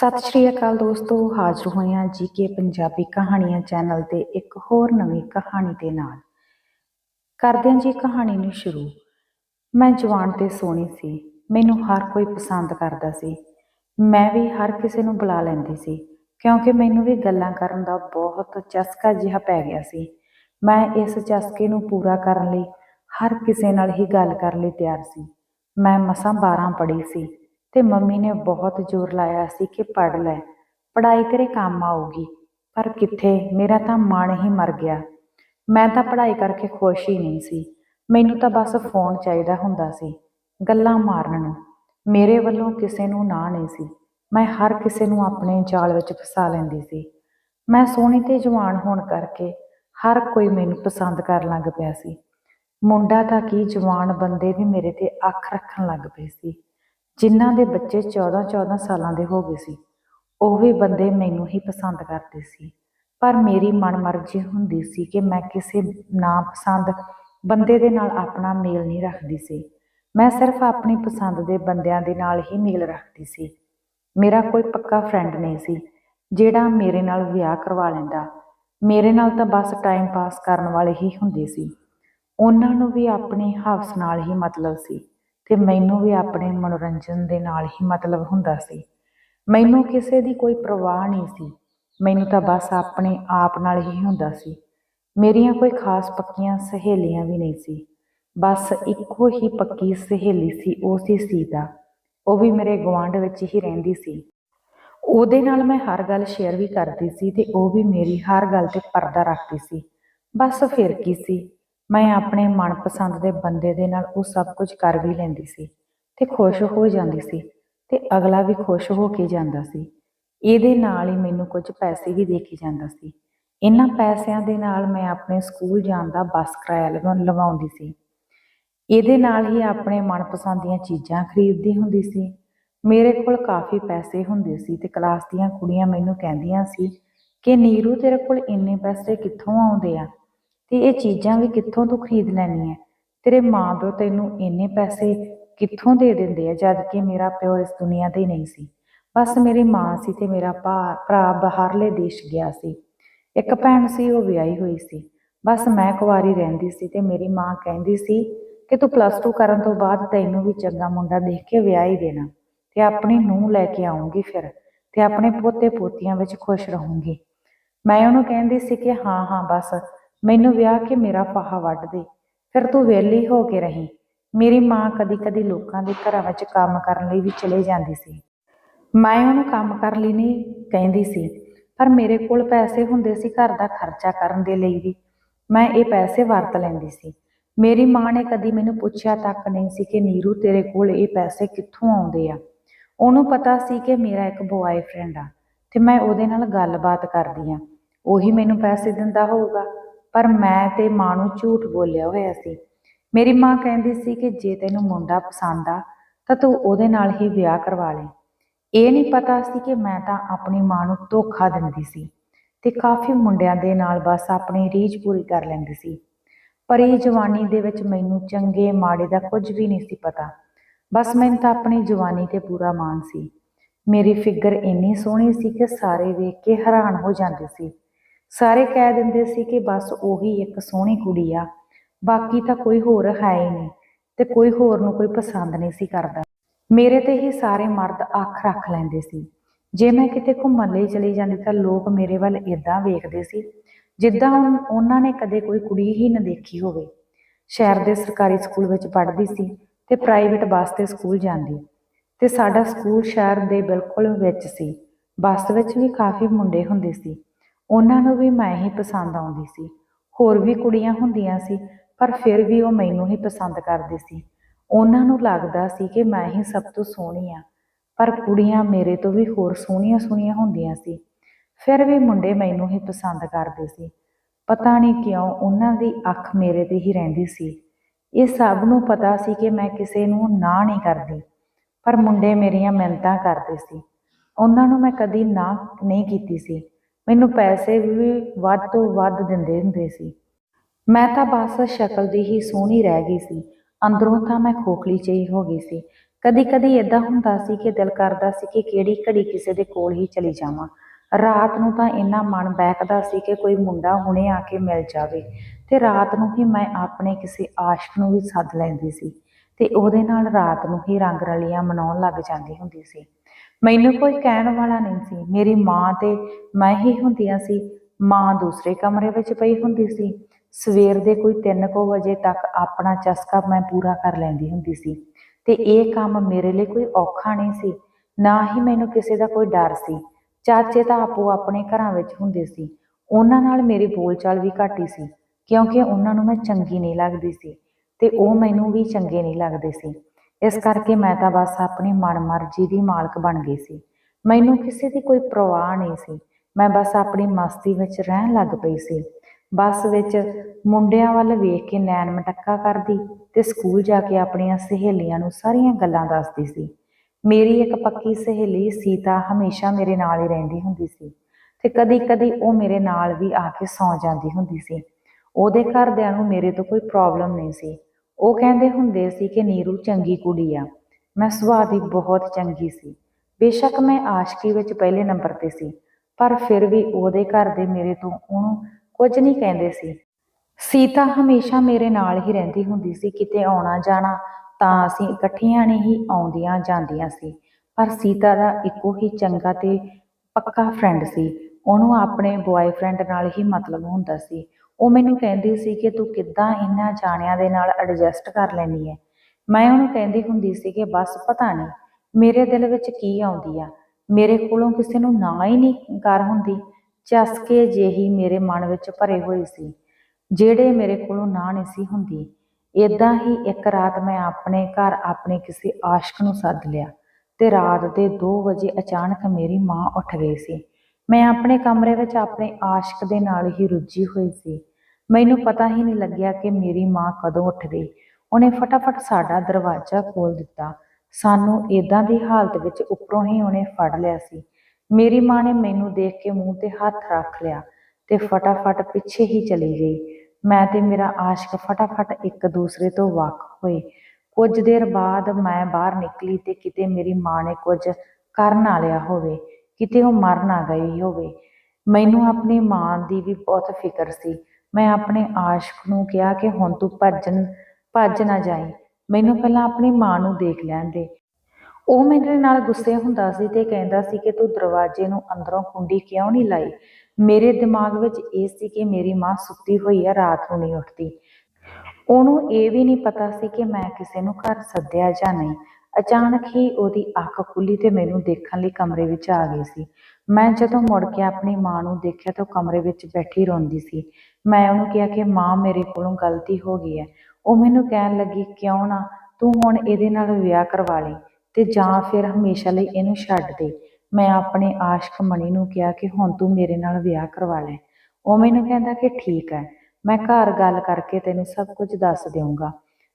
ਸਤਿ ਸ਼੍ਰੀ ਅਕਾਲ ਦੋਸਤੋ, ਹਾਜ਼ਰ ਹੋਏ ਹਾਂ ਜੀ ਕੇ ਪੰਜਾਬੀ ਕਹਾਣੀਆਂ ਚੈਨਲ ਤੇ ਇੱਕ ਹੋਰ ਨਵੀਂ ਕਹਾਣੀ ਦੇ ਨਾਲ। ਕਰਦੇ ਹਾਂ ਜੀ ਕਹਾਣੀ ਨੂੰ ਸ਼ੁਰੂ। ਮੈਂ ਜਵਾਨ ਤੇ ਸੋਹਣੀ ਸੀ, ਮੈਨੂੰ ਹਰ ਕੋਈ ਪਸੰਦ ਕਰਦਾ ਸੀ। ਮੈਂ ਵੀ ਹਰ ਕਿਸੇ ਨੂੰ ਬੁਲਾ ਲੈਂਦੀ ਸੀ, ਕਿਉਂਕਿ ਮੈਨੂੰ ਵੀ ਗੱਲਾਂ ਕਰਨ ਦਾ ਬਹੁਤ ਚਸਕਾ ਜਿਹਾ ਪੈ ਗਿਆ ਸੀ। ਮੈਂ ਇਸ ਚਸਕੇ ਨੂੰ ਪੂਰਾ ਕਰਨ ਲਈ ਹਰ ਕਿਸੇ ਨਾਲ ਹੀ ਗੱਲ ਕਰਨ ਲਈ ਤਿਆਰ ਸੀ। ਮੈਂ ਮਸਾਂ 12 ਪੜ੍ਹੀ ਸੀ। ਤੇ ਮੰਮੀ ਨੇ ਬਹੁਤ ਜ਼ੋਰ ਲਾਇਆ ਸੀ ਕਿ ਪੜ੍ਹ ਲੈ। ਪੜ੍ਹਾਈ ਤੇਰੇ ਕੰਮ ਆਊਗੀ, ਪਰ ਕਿੱਥੇ? ਮੇਰਾ ਤਾਂ ਮਨ ਹੀ ਮਰ ਗਿਆ। ਮੈਂ ਤਾਂ ਪੜ੍ਹਾਈ ਕਰਕੇ ਖੁਸ਼ ਹੀ ਨਹੀਂ ਸੀ। ਮੈਨੂੰ ਤਾਂ ਬਸ ਫੋਨ ਚਾਹੀਦਾ ਹੁੰਦਾ ਸੀ, ਗੱਲਾਂ ਮਾਰਨ ਨੂੰ। ਮੇਰੇ ਵੱਲੋਂ ਕਿਸੇ ਨੂੰ ਨਾ ਨਹੀਂ ਸੀ। ਮੈਂ ਹਰ ਕਿਸੇ ਨੂੰ ਆਪਣੇ ਜਾਲ ਵਿੱਚ ਫਸਾ ਲੈਂਦੀ ਸੀ। ਮੈਂ ਸੋਹਣੀ ਤੇ ਜਵਾਨ ਹੋਣ ਕਰਕੇ ਹਰ ਕੋਈ ਮੈਨੂੰ ਪਸੰਦ ਕਰਨ ਲੱਗ ਪਿਆ ਸੀ। ਮੁੰਡਾ ਤਾਂ ਕੀ ਜਵਾਨ ਬੰਦੇ ਵੀ ਮੇਰੇ ਤੇ ਅੱਖ ਰੱਖਣ ਲੱਗ ਪਏ ਸੀ। ਜਿਨ੍ਹਾਂ ਦੇ ਬੱਚੇ 14-14 ਸਾਲਾਂ ਦੇ ਹੋ ਗਏ ਸੀ, ਉਹ ਵੀ ਬੰਦੇ ਮੈਨੂੰ ਹੀ ਪਸੰਦ ਕਰਦੇ ਸੀ। ਪਰ ਮੇਰੀ ਮਨਮਰਜ਼ੀ ਹੁੰਦੀ ਸੀ ਕਿ ਮੈਂ ਕਿਸੇ ਨਾ ਪਸੰਦ ਬੰਦੇ ਦੇ ਨਾਲ ਆਪਣਾ ਮੇਲ ਨਹੀਂ ਰੱਖਦੀ ਸੀ। ਮੈਂ ਸਿਰਫ ਆਪਣੀ ਪਸੰਦ ਦੇ ਬੰਦਿਆਂ ਦੇ ਨਾਲ ਹੀ ਮੇਲ ਰੱਖਦੀ ਸੀ। ਮੇਰਾ ਕੋਈ ਪੱਕਾ ਫਰੈਂਡ ਨਹੀਂ ਸੀ, ਜਿਹੜਾ ਮੇਰੇ ਨਾਲ ਵਿਆਹ ਕਰਵਾ ਲੈਂਦਾ। ਮੇਰੇ ਨਾਲ ਤਾਂ ਬਸ ਟਾਈਮ ਪਾਸ ਕਰਨ ਵਾਲੇ ਹੀ ਹੁੰਦੇ ਸੀ। ਉਹਨਾਂ ਨੂੰ ਵੀ ਆਪਣੀ ਹਵਸ ਨਾਲ ਹੀ ਮਤਲਬ ਸੀ। ਤੇ ਮੈਨੂੰ ਵੀ ਆਪਣੇ ਮਨੋਰੰਜਨ ਦੇ ਨਾਲ ਹੀ ਮਤਲਬ ਹੁੰਦਾ ਸੀ। ਮੈਨੂੰ ਕਿਸੇ ਦੀ ਕੋਈ ਪਰਵਾਹ ਨਹੀਂ ਸੀ। ਮੈਨੂੰ ਤਾਂ ਬਸ ਆਪਣੇ ਆਪ ਨਾਲ ਹੀ ਹੁੰਦਾ ਸੀ। ਮੇਰੀਆਂ ਕੋਈ ਖਾਸ ਪੱਕੀਆਂ ਸਹੇਲੀਆਂ ਵੀ ਨਹੀਂ ਸੀ। ਬਸ ਇੱਕੋ ਹੀ ਪੱਕੀ ਸਹੇਲੀ ਸੀ, ਉਹ ਸੀ ਸੀਤਾ। ਉਹ ਵੀ ਮੇਰੇ ਗੁਆਂਢ ਵਿੱਚ ਹੀ ਰਹਿੰਦੀ ਸੀ। ਉਹਦੇ ਨਾਲ ਮੈਂ ਹਰ ਗੱਲ ਸ਼ੇਅਰ ਵੀ ਕਰਦੀ ਸੀ ਤੇ ਉਹ ਵੀ ਮੇਰੀ ਹਰ ਗੱਲ ਤੇ ਪਰਦਾ ਰੱਖਦੀ ਸੀ। ਬਸ ਫਿਰ ਕੀ ਸੀ? ਮੈਂ ਆਪਣੇ ਮਨਪਸੰਦ ਦੇ ਬੰਦੇ ਦੇ ਨਾਲ ਉਹ ਸਭ ਕੁਝ ਕਰ ਵੀ ਲੈਂਦੀ ਸੀ ਤੇ ਖੁਸ਼ ਹੋ ਜਾਂਦੀ ਸੀ ਤੇ ਅਗਲਾ ਵੀ ਖੁਸ਼ ਹੋ ਕੇ ਜਾਂਦਾ ਸੀ। ਇਹਦੇ ਨਾਲ ਹੀ ਮੈਨੂੰ ਕੁਝ ਪੈਸੇ ਵੀ ਦੇ ਕੇ ਜਾਂਦਾ ਸੀ। ਇਹਨਾਂ ਪੈਸਿਆਂ ਦੇ ਨਾਲ ਮੈਂ ਆਪਣੇ ਸਕੂਲ ਜਾਣ ਦਾ ਬੱਸ ਕਿਰਾਇਆ ਲਗਾ- ਲਗਾਉਂਦੀ ਸੀ। ਇਹਦੇ ਨਾਲ ਹੀ ਆਪਣੇ ਮਨਪਸੰਦ ਦੀਆਂ ਚੀਜ਼ਾਂ ਖਰੀਦਦੀ ਹੁੰਦੀ ਸੀ। ਮੇਰੇ ਕੋਲ ਕਾਫੀ ਪੈਸੇ ਹੁੰਦੇ ਸੀ ਤੇ ਕਲਾਸ ਦੀਆਂ ਕੁੜੀਆਂ ਮੈਨੂੰ ਕਹਿੰਦੀਆਂ ਸੀ ਕਿ, ਨੀਰੂ, ਤੇਰੇ ਕੋਲ ਇੰਨੇ ਪੈਸੇ ਕਿੱਥੋਂ ਆਉਂਦੇ ਆ? ਤੇ ਇਹ ਚੀਜ਼ਾਂ ਵੀ ਕਿੱਥੋਂ ਤੂੰ ਖਰੀਦ ਲੈਣੀ ਹੈ ਤੇਰੇ ਮਾਂ-ਪਿਓ ਤੈਨੂੰ ਇੰਨੇ ਪੈਸੇ ਕਿੱਥੋਂ ਦੇ ਦਿੰਦੇ ਆ, ਜਦ ਕਿ ਮੇਰਾ ਪਿਓ ਇਸ ਦੁਨੀਆ ਤੇ ਨਹੀਂ ਸੀ। ਬਸ ਮੇਰੀ ਮਾਂ ਸੀ ਤੇ ਮੇਰਾ ਭਾ- ਭਰਾ ਬਾਹਰਲੇ ਦੇਸ਼ ਗਿਆ ਸੀ। ਇੱਕ ਭੈਣ ਸੀ, ਉਹ ਵਿਆਹੀ ਹੋਈ ਸੀ। ਬਸ ਮੈਂ ਕੁਵਾਰੀ ਰਹਿੰਦੀ ਸੀ ਤੇ ਮੇਰੀ ਮਾਂ ਕਹਿੰਦੀ ਸੀ ਕਿ ਤੂੰ ਪਲੱਸ 2 ਕਰਨ ਤੋਂ ਬਾਅਦ ਤੈਨੂੰ ਵੀ ਚੰਗਾ ਮੁੰਡਾ ਦੇਖ ਕੇ ਵਿਆਹ ਹੀ ਦੇਣਾ ਤੇ ਆਪਣੀ ਨੂੰਹ ਲੈ ਕੇ ਆਉਂਗੀ ਫਿਰ ਤੇ ਆਪਣੇ ਪੋਤੇ ਪੋਤੀਆਂ ਵਿੱਚ ਖੁਸ਼ ਰਹੂੰਗੀ। ਮੈਂ ਉਹਨੂੰ ਕਹਿੰਦੀ ਸੀ ਕਿ ਹਾਂ ਹਾਂ, ਬਸ ਮੈਨੂੰ ਵਿਆਹ ਕੇ ਮੇਰਾ ਫਾਹਾ ਵੱਢ ਦੇ, ਫਿਰ ਤੂੰ ਵਿਹਲੀ ਹੋ ਕੇ ਰਹੀਂ। ਮੇਰੀ ਮਾਂ ਕਦੀ-ਕਦੀ ਲੋਕਾਂ ਦੇ ਘਰਾਂ ਵਿੱਚ ਕੰਮ ਕਰਨ ਲਈ ਵੀ ਚਲੇ ਜਾਂਦੀ ਸੀ। ਮੈਂ ਉਹਨੂੰ ਕੰਮ ਕਰਨ ਲਈ ਨਹੀਂ ਕਹਿੰਦੀ ਸੀ, ਪਰ ਮੇਰੇ ਕੋਲ ਪੈਸੇ ਹੁੰਦੇ ਸੀ ਘਰ ਦਾ ਖਰਚਾ ਕਰਨ ਦੇ ਲਈ ਵੀ। ਮੈਂ ਇਹ ਪੈਸੇ ਵਰਤ ਲੈਂਦੀ ਸੀ। ਮੇਰੀ ਮਾਂ ਨੇ ਕਦੀ ਮੈਨੂੰ ਪੁੱਛਿਆ ਤੱਕ ਨਹੀਂ ਸੀ ਕਿ ਨੀਰੂ ਤੇਰੇ ਕੋਲ ਇਹ ਪੈਸੇ ਕਿੱਥੋਂ ਆਉਂਦੇ ਆ। ਉਹਨੂੰ ਪਤਾ ਸੀ ਕਿ ਮੇਰਾ ਇੱਕ ਬੁਆਏਫ੍ਰੈਂਡ ਆ, ਤੇ ਮੈਂ ਉਹਦੇ ਨਾਲ ਗੱਲਬਾਤ ਕਰਦੀ ਆ। ਉਹੀ ਮੈਨੂੰ ਪੈਸੇ ਦਿੰਦਾ ਹੋਊਗਾ। ਪਰ ਮੈਂ ਤੇ ਮਾਂ ਨੂੰ ਝੂਠ ਬੋਲਿਆ ਹੋਇਆ ਸੀ। ਮੇਰੀ ਮਾਂ ਕਹਿੰਦੀ ਸੀ ਕਿ ਜੇ ਤੈਨੂੰ ਮੁੰਡਾ ਪਸੰਦ ਆ, ਤਾਂ ਤੂੰ ਉਹਦੇ ਨਾਲ ਹੀ ਵਿਆਹ ਕਰਵਾ ਲੈ। ਇਹ ਨਹੀਂ ਪਤਾ ਸੀ ਕਿ ਮੈਂ ਤਾਂ ਆਪਣੀ ਮਾਂ ਨੂੰ ਧੋਖਾ ਦਿੰਦੀ ਸੀ ਤੇ ਕਾਫੀ ਮੁੰਡਿਆਂ ਦੇ ਨਾਲ ਬਸ ਆਪਣੀ ਰੀਝ ਪੂਰੀ ਕਰ ਲੈਂਦੀ ਸੀ। ਪਰ ਇਹ ਜਵਾਨੀ ਦੇ ਵਿੱਚ ਮੈਨੂੰ ਚੰਗੇ ਮਾੜੇ ਦਾ ਕੁਝ ਵੀ ਨਹੀਂ ਸੀ ਪਤਾ। ਬਸ ਮੈਨੂੰ ਤਾਂ ਆਪਣੀ ਜਵਾਨੀ ਤੇ ਪੂਰਾ ਮਾਣ ਸੀ। ਮੇਰੀ ਫਿਗਰ ਇੰਨੀ ਸੋਹਣੀ ਸੀ ਕਿ ਸਾਰੇ ਵੇਖ ਕੇ ਹੈਰਾਨ ਹੋ ਜਾਂਦੇ ਸੀ। ਸਾਰੇ ਕਹਿ ਦਿੰਦੇ ਸੀ ਕਿ ਬਸ ਉਹੀ ਇੱਕ ਸੋਹਣੀ ਕੁੜੀ ਆ, ਬਾਕੀ ਤਾਂ ਕੋਈ ਹੋਰ ਹੈ ਹੀ ਨਹੀਂ ਤੇ ਕੋਈ ਹੋਰ ਨੂੰ ਕੋਈ ਪਸੰਦ ਨਹੀਂ ਸੀ ਕਰਦਾ। ਮੇਰੇ ਤੇ ਹੀ ਸਾਰੇ ਮਰਦ ਅੱਖ ਰੱਖ ਲੈਂਦੇ ਸੀ। ਜੇ ਮੈਂ ਕਿਤੇ ਘੁੰਮਣ ਲਈ ਚਲੀ ਜਾਂਦੀ ਤਾਂ ਲੋਕ ਮੇਰੇ ਵੱਲ ਇਦਾਂ ਵੇਖਦੇ ਸੀ ਜਿੱਦਾਂ ਉਹਨਾਂ ਨੇ ਕਦੇ ਕੋਈ ਕੁੜੀ ਹੀ ਨਾ ਦੇਖੀ ਹੋਵੇ। ਸ਼ਹਿਰ ਦੇ ਸਰਕਾਰੀ ਸਕੂਲ ਵਿੱਚ ਪੜ੍ਹਦੀ ਸੀ ਤੇ ਪ੍ਰਾਈਵੇਟ ਬੱਸ ਤੇ ਸਕੂਲ ਜਾਂਦੀ ਤੇ ਸਾਡਾ ਸਕੂਲ ਸ਼ਹਿਰ ਦੇ ਬਿਲਕੁਲ ਵਿੱਚ ਸੀ। ਬੱਸ ਵਿੱਚ ਵੀ ਕਾਫੀ ਮੁੰਡੇ ਹੁੰਦੇ ਸੀ। ਉਹਨਾਂ ਨੂੰ ਵੀ ਮੈਂ ਹੀ ਪਸੰਦ ਆਉਂਦੀ ਸੀ। ਹੋਰ ਵੀ ਕੁੜੀਆਂ ਹੁੰਦੀਆਂ ਸੀ, ਪਰ ਫਿਰ ਵੀ ਉਹ ਮੈਨੂੰ ਹੀ ਪਸੰਦ ਕਰਦੇ ਸੀ। ਉਹਨਾਂ ਨੂੰ ਲੱਗਦਾ ਸੀ ਕਿ ਮੈਂ ਹੀ ਸਭ ਤੋਂ ਸੋਹਣੀ ਆ, ਪਰ ਕੁੜੀਆਂ ਮੇਰੇ ਤੋਂ ਵੀ ਹੋਰ ਸੋਹਣੀਆਂ ਸੋਹਣੀਆਂ ਹੁੰਦੀਆਂ ਸੀ। ਫਿਰ ਵੀ ਮੁੰਡੇ ਮੈਨੂੰ ਹੀ ਪਸੰਦ ਕਰਦੇ ਸੀ। ਪਤਾ ਨਹੀਂ ਕਿਉਂ ਉਹਨਾਂ ਦੀ ਅੱਖ ਮੇਰੇ ਤੇ ਹੀ ਰਹਿੰਦੀ ਸੀ। ਇਹ ਸਭ ਨੂੰ ਪਤਾ ਸੀ ਕਿ ਮੈਂ ਕਿਸੇ ਨੂੰ ਨਾ ਨਹੀਂ ਕਰਦੀ, ਪਰ ਮੁੰਡੇ ਮੇਰੀਆਂ ਮਿਹਨਤਾਂ ਕਰਦੇ ਸੀ। ਉਹਨਾਂ ਨੂੰ ਮੈਂ ਕਦੀ ਨਾ ਨਹੀਂ ਕੀਤੀ ਸੀ। ਮੈਨੂੰ ਪੈਸੇ ਵੀ ਵੱਧ ਤੋਂ ਵੱਧ ਦਿੰਦੇ ਹੁੰਦੇ ਸੀ। ਮੈਂ ਤਾਂ ਬਸ ਸ਼ਕਲ ਦੀ ਹੀ ਸੋਹਣੀ ਰਹਿ ਗਈ ਸੀ। ਅੰਦਰੋਂ ਤਾਂ ਮੈਂ ਖੋਖਲੀ ਜਿਹੀ ਹੋ ਗਈ ਸੀ। ਕਦੀ-ਕਦੀ ਇਦਾਂ ਹੁੰਦਾ ਸੀ ਕਿ ਦਿਲ ਕਰਦਾ ਸੀ ਕਿ ਕਿਹੜੀ ਘੜੀ ਕਿਸੇ ਦੇ ਕੋਲ ਹੀ ਚਲੀ ਜਾਵਾਂ। ਰਾਤ ਨੂੰ ਤਾਂ ਇੰਨਾ ਮਨ ਬਹਿਕਦਾ ਸੀ ਕਿ ਕੋਈ ਮੁੰਡਾ ਹੁਣੇ ਆ ਕੇ ਮਿਲ ਜਾਵੇ ਤੇ ਰਾਤ ਨੂੰ ਹੀ ਮੈਂ ਆਪਣੇ ਕਿਸੇ ਆਸ਼ਕ ਨੂੰ ਵੀ ਸੱਦ ਲੈਂਦੀ ਸੀ ਤੇ ਉਹਦੇ ਨਾਲ ਰਾਤ ਨੂੰ ਹੀ ਰੰਗ ਰਲੀਆਂ ਮਨਾਉਣ ਲੱਗ ਜਾਂਦੀ ਹੁੰਦੀ ਸੀ। ਮੈਨੂੰ ਕੋਈ ਕਹਿਣ ਵਾਲਾ ਨਹੀਂ ਸੀ। ਮੇਰੀ ਮਾਂ ਤੇ ਮੈਂ ਹੀ ਹੁੰਦੀਆਂ ਸੀ। ਮਾਂ ਦੂਸਰੇ ਕਮਰੇ ਵਿੱਚ ਪਈ ਹੁੰਦੀ ਸੀ। ਸਵੇਰ ਦੇ ਕੋਈ 3:00 ਵਜੇ ਤੱਕ ਆਪਣਾ ਚਸਕਾ ਮੈਂ ਪੂਰਾ ਕਰ ਲੈਂਦੀ ਹੁੰਦੀ ਸੀ। ਤੇ ਇਹ ਕੰਮ ਮੇਰੇ ਲਈ ਕੋਈ ਔਖਾ ਨਹੀਂ ਸੀ। ਨਾ ਹੀ ਮੈਨੂੰ ਕਿਸੇ ਦਾ ਕੋਈ ਡਰ ਸੀ। ਚਾਚੇ ਤਾਂ ਆਪੋ ਆਪਣੇ ਘਰਾਂ ਵਿੱਚ ਹੁੰਦੇ ਸੀ। ਉਹਨਾਂ ਨਾਲ ਮੇਰੀ ਬੋਲਚਾਲ ਵੀ ਘੱਟ ਹੀ ਸੀ। ਕਿਉਂਕਿ ਉਹਨਾਂ ਨੂੰ ਮੈਂ ਚੰਗੀ ਨਹੀਂ ਲੱਗਦੀ ਸੀ। ਤੇ ਉਹ ਮੈਨੂੰ ਵੀ ਚੰਗੇ ਨਹੀਂ ਲੱਗਦੇ ਸੀ। ਇਸ ਕਰਕੇ ਮੈਂ ਤਾਂ ਬਸ ਆਪਣੀ ਮਨਮਰਜ਼ੀ ਦੀ ਮਾਲਕ ਬਣ ਗਈ ਸੀ। ਮੈਨੂੰ ਕਿਸੇ ਦੀ ਕੋਈ ਪਰਵਾਹ ਨਹੀਂ ਸੀ। ਮੈਂ ਬਸ ਆਪਣੀ ਮਸਤੀ ਵਿੱਚ ਰਹਿਣ ਲੱਗ ਪਈ ਸੀ। ਬੱਸ ਵਿੱਚ ਮੁੰਡਿਆਂ ਵੱਲ ਵੇਖ ਕੇ ਨੈਣ ਮਟੱਕਾ ਕਰਦੀ ਤੇ ਸਕੂਲ ਜਾ ਕੇ ਆਪਣੀਆਂ ਸਹੇਲੀਆਂ ਨੂੰ ਸਾਰੀਆਂ ਗੱਲਾਂ ਦੱਸਦੀ ਸੀ। ਮੇਰੀ ਇੱਕ ਪੱਕੀ ਸਹੇਲੀ ਸੀਤਾ ਹਮੇਸ਼ਾ ਮੇਰੇ ਨਾਲ ਹੀ ਰਹਿੰਦੀ ਹੁੰਦੀ ਸੀ ਤੇ ਕਦੀ-ਕਦੀ ਉਹ ਮੇਰੇ ਨਾਲ ਵੀ ਆ ਕੇ ਸੌਂ ਜਾਂਦੀ ਹੁੰਦੀ ਸੀ। ਉਹਦੇ ਘਰਦਿਆਂ ਨੂੰ ਮੇਰੇ ਤੋਂ ਕੋਈ ਪ੍ਰੋਬਲਮ ਨਹੀਂ ਸੀ। ਉਹ ਕਹਿੰਦੇ ਹੁੰਦੇ ਸੀ ਕਿ ਨੀਰੂ ਚੰਗੀ ਕੁੜੀ ਆ। ਮੈਂ ਸੁਭਾਅ ਦੀ ਬਹੁਤ ਚੰਗੀ ਸੀ। ਬੇਸ਼ੱਕ ਮੈਂ ਆਸ਼ਕੀ ਵਿੱਚ ਪਹਿਲੇ ਨੰਬਰ ਤੇ ਸੀ, ਪਰ ਫਿਰ ਵੀ ਉਹਦੇ ਘਰ ਦੇ ਮੇਰੇ ਤੋਂ ਉਹਨੂੰ ਕੁਝ ਨਹੀਂ ਕਹਿੰਦੇ ਸੀ। ਸੀਤਾ ਹਮੇਸ਼ਾ ਮੇਰੇ ਨਾਲ ਹੀ ਰਹਿੰਦੀ ਹੁੰਦੀ ਸੀ, ਕਿਤੇ ਆਉਣਾ ਜਾਣਾ ਤਾਂ ਅਸੀਂ ਇਕੱਠੀਆਂ ਨੇ ਹੀ ਆਉਂਦੀਆਂ ਜਾਂਦੀਆਂ ਸੀ। ਪਰ ਸੀਤਾ ਦਾ ਇੱਕੋ ਹੀ ਚੰਗਾ ਤੇ ਪੱਕਾ ਫਰੈਂਡ ਸੀ। ਉਹਨੂੰ ਆਪਣੇ ਬੁਆਏਫ੍ਰੈਂਡ ਨਾਲ ਹੀ ਮਤਲਬ ਹੁੰਦਾ ਸੀ। ਉਹ ਮੈਨੂੰ ਕਹਿੰਦੀ ਸੀ ਕਿ ਤੂੰ ਕਿੱਦਾਂ ਇਹਨਾਂ ਜਾਣਿਆਂ ਦੇ ਨਾਲ ਐਡਜਸਟ ਕਰ ਲੈਂਦੀ ਹੈ। ਮੈਂ ਉਹਨੂੰ ਕਹਿੰਦੀ ਹੁੰਦੀ ਸੀ ਕਿ ਬਸ ਪਤਾ ਨਹੀਂ, ਮੇਰੇ ਦਿਲ ਵਿੱਚ ਕੀ ਆਉਂਦੀ ਆ? ਮੇਰੇ ਕੋਲੋਂ ਕਿਸੇ ਨੂੰ ਨਾ ਹੀ ਨਹੀਂ ਕਰ ਹੁੰਦੀ ਚਸਕੇ ਜਿਹੀ ਮੇਰੇ ਮਨ ਵਿੱਚ ਭਰੇ ਹੋਏ ਸੀ। ਜਿਹੜੇ ਮੇਰੇ ਕੋਲੋਂ ਨਾ ਨਹੀਂ ਸੀ ਹੁੰਦੀ ਇਦਾਂ ਹੀ ਇੱਕ ਰਾਤ ਮੈਂ ਆਪਣੇ ਘਰ ਆਪਣੇ ਕਿਸੇ ਆਸ਼ਕ ਨੂੰ ਸੱਦ ਲਿਆ ਤੇ ਰਾਤ ਦੇ 2 ਵਜੇ ਅਚਾਨਕ ਮੇਰੀ ਮਾਂ ਉੱਠ ਗਈ ਸੀ। ਮੈਂ ਆਪਣੇ ਕਮਰੇ ਵਿੱਚ ਆਪਣੇ ਆਸ਼ਕ ਦੇ ਨਾਲ ਹੀ ਰੁੱਝੀ ਹੋਈ ਸੀ। ਮੈਨੂੰ ਪਤਾ ਹੀ ਨਹੀਂ ਲੱਗਿਆ ਕਿ ਮੇਰੀ ਮਾਂ ਕਦੋਂ ਉੱਠ ਗਈ। ਉਹਨੇ ਫਟਾਫਟ ਸਾਡਾ ਦਰਵਾਜ਼ਾ ਖੋਲ ਦਿੱਤਾ। ਸਾਨੂੰ ਇਦਾਂ ਦੀ ਹਾਲਤ ਵਿੱਚ ਉੱਪਰੋਂ ਹੀ ਉਹਨੇ ਫੜ ਲਿਆ ਸੀ। ਮੇਰੀ ਮਾਂ ਨੇ ਮੈਨੂੰ ਦੇਖ ਕੇ ਮੂੰਹ ਤੇ ਹੱਥ ਰੱਖ ਲਿਆ ਤੇ ਫਟਾਫਟ ਪਿੱਛੇ ਹੀ ਚਲੀ ਗਈ। ਮੈਂ ਤੇ ਮੇਰਾ ਆਸ਼ਕ ਫਟਾਫਟ ਇੱਕ ਦੂਸਰੇ ਤੋਂ ਵੱਖ ਹੋਏ। ਕੁਝ ਦੇਰ ਬਾਅਦ ਮੈਂ ਬਾਹਰ ਨਿਕਲੀ ਤੇ ਕਿਤੇ ਮੇਰੀ ਮਾਂ ਨੇ ਕੁਝ ਕਰ ਨਾ ਲਿਆ ਹੋਵੇ, ਕਿਤੇ ਉਹ ਮਰ ਨਾ ਗਈ ਹੋਵੇ। ਮੈਨੂੰ ਆਪਣੀ ਮਾਂ ਦੀ ਵੀ ਬਹੁਤ ਫਿਕਰ ਸੀ। ਮੈਂ ਆਪਣੇ ਆਸ਼ਕ ਨੂੰ ਕਿਹਾ ਕਿ ਹੁਣ ਤੂੰ ਭੱਜਣ, ਭੱਜ ਨਾ ਜਾਈ। ਮੈਨੂੰ ਪਹਿਲਾਂ ਆਪਣੀ ਮਾਂ ਨੂੰ ਦੇਖ ਲੈਣ ਦੇ। ਉਹ ਮੇਰੇ ਨਾਲ ਗੁੱਸੇ ਹੁੰਦਾ ਸੀ ਤੇ ਕਹਿੰਦਾ ਸੀ ਕਿ ਤੂੰ ਦਰਵਾਜ਼ੇ ਨੂੰ ਅੰਦਰੋਂ ਕੁੰਡੀ ਕਿਉਂ ਨਹੀਂ ਲਾਈ? ਮੇਰੇ ਦਿਮਾਗ ਵਿੱਚ ਇਹ ਸੀ ਕਿ ਮੇਰੀ ਮਾਂ ਸੁੱਤੀ ਹੋਈ ਹੈ ਰਾਤ ਨੂੰ ਨਹੀਂ ਉੱਠਦੀ। ਉਹਨੂੰ ਇਹ ਵੀ ਨਹੀਂ ਪਤਾ ਸੀ ਕਿ ਮੈਂ ਕਿਸੇ ਨੂੰ ਘਰ ਸੱਦਿਆ ਜਾਂ ਨਹੀਂ। ਅਚਾਨਕ ਹੀ ਉਹਦੀ ਅੱਖ ਖੁੱਲੀ ਤੇ ਮੈਨੂੰ ਦੇਖਣ ਲਈ ਕਮਰੇ ਵਿੱਚ ਆ ਗਈ ਸੀ। ਮੈਂ ਜਦੋਂ ਮੁੜ ਕੇ ਆਪਣੀ ਮਾਂ ਨੂੰ ਦੇਖਿਆ ਤਾਂ ਉਹ ਕਮਰੇ ਵਿੱਚ ਬੈਠੀ ਰੋਂਦੀ ਸੀ। ਮੈਂ ਉਹਨੂੰ ਕਿਹਾ ਕਿ ਮਾਂ ਮੇਰੇ ਕੋਲੋਂ ਗਲਤੀ ਹੋ ਗਈ ਹੈ। ਉਹ ਮੈਨੂੰ ਕਹਿਣ ਲੱਗੀ, ਕਿਉਂ ਨਾ? ਤੂੰ ਹੁਣ ਇਹਦੇ ਨਾਲ ਵਿਆਹ ਕਰਵਾ ਲਈ ਤੇ ਜਾਂ ਫਿਰ ਹਮੇਸ਼ਾ ਲਈ ਇਹਨੂੰ ਛੱਡ ਦੇ। ਮੈਂ ਆਪਣੇ ਆਸ਼ਕ ਮਣੀ ਨੂੰ ਕਿਹਾ ਕਿ ਹੁਣ ਤੂੰ ਮੇਰੇ ਨਾਲ ਵਿਆਹ ਕਰਵਾ ਲੈ। ਉਹ ਮੈਨੂੰ ਕਹਿੰਦਾ ਕਿ ਠੀਕ ਹੈ। ਮੈਂ ਘਰ ਗੱਲ ਕਰਕੇ ਤੈਨੂੰ ਸਭ ਕੁਝ ਦੱਸ ਦਿਆਂਗਾ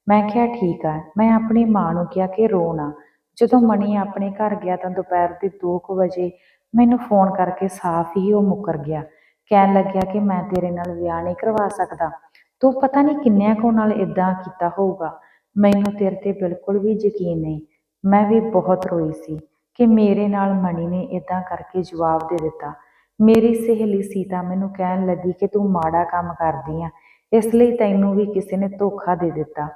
ਮੈਂ ਕਿਹਾ, ਠੀਕ ਹੈ। ਮੈਂ ਆਪਣੀ ਮਾਂ ਨੂੰ ਕਿਹਾ ਕਿ ਰੋ ਨਾ। ਜਦੋਂ ਮਣੀ ਆਪਣੇ ਘਰ ਗਿਆ ਤਾਂ ਦੁਪਹਿਰ ਦੇ 2 ਵਜੇ ਮੈਨੂੰ ਫੋਨ ਕਰਕੇ ਸਾਫ਼ ਹੀ ਉਹ ਮੁੱਕਰ ਗਿਆ। ਕਹਿਣ ਲੱਗਿਆ ਕਿ ਮੈਂ ਤੇਰੇ ਨਾਲ ਵਿਆਹ ਨਹੀਂ ਕਰਵਾ ਸਕਦਾ। ਤੂੰ ਪਤਾ ਨਹੀਂ ਕਿੰਨਿਆਂ ਕੋ ਨਾਲ ਇਦਾਂ ਕੀਤਾ ਹੋਊਗਾ। ਮੈਨੂੰ ਤੇਰੇ ਤੇ ਬਿਲਕੁਲ ਵੀ ਯਕੀਨ ਨਹੀਂ। ਮੈਂ ਵੀ ਬਹੁਤ ਰੋਈ ਸੀ ਕਿ ਮੇਰੇ ਨਾਲ ਮਣੀ ਨੇ ਇਦਾਂ ਕਰਕੇ ਜਵਾਬ ਦੇ ਦਿੱਤਾ। ਮੇਰੀ ਸਹੇਲੀ ਸੀਤਾ ਮੈਨੂੰ ਕਹਿਣ ਲੱਗੀ ਕਿ ਤੂੰ ਮਾੜਾ ਕੰਮ ਕਰਦੀ ਆ। ਇਸ ਲਈ ਤੈਨੂੰ ਵੀ ਕਿਸੇ ਨੇ ਧੋਖਾ ਦੇ ਦਿੱਤਾ।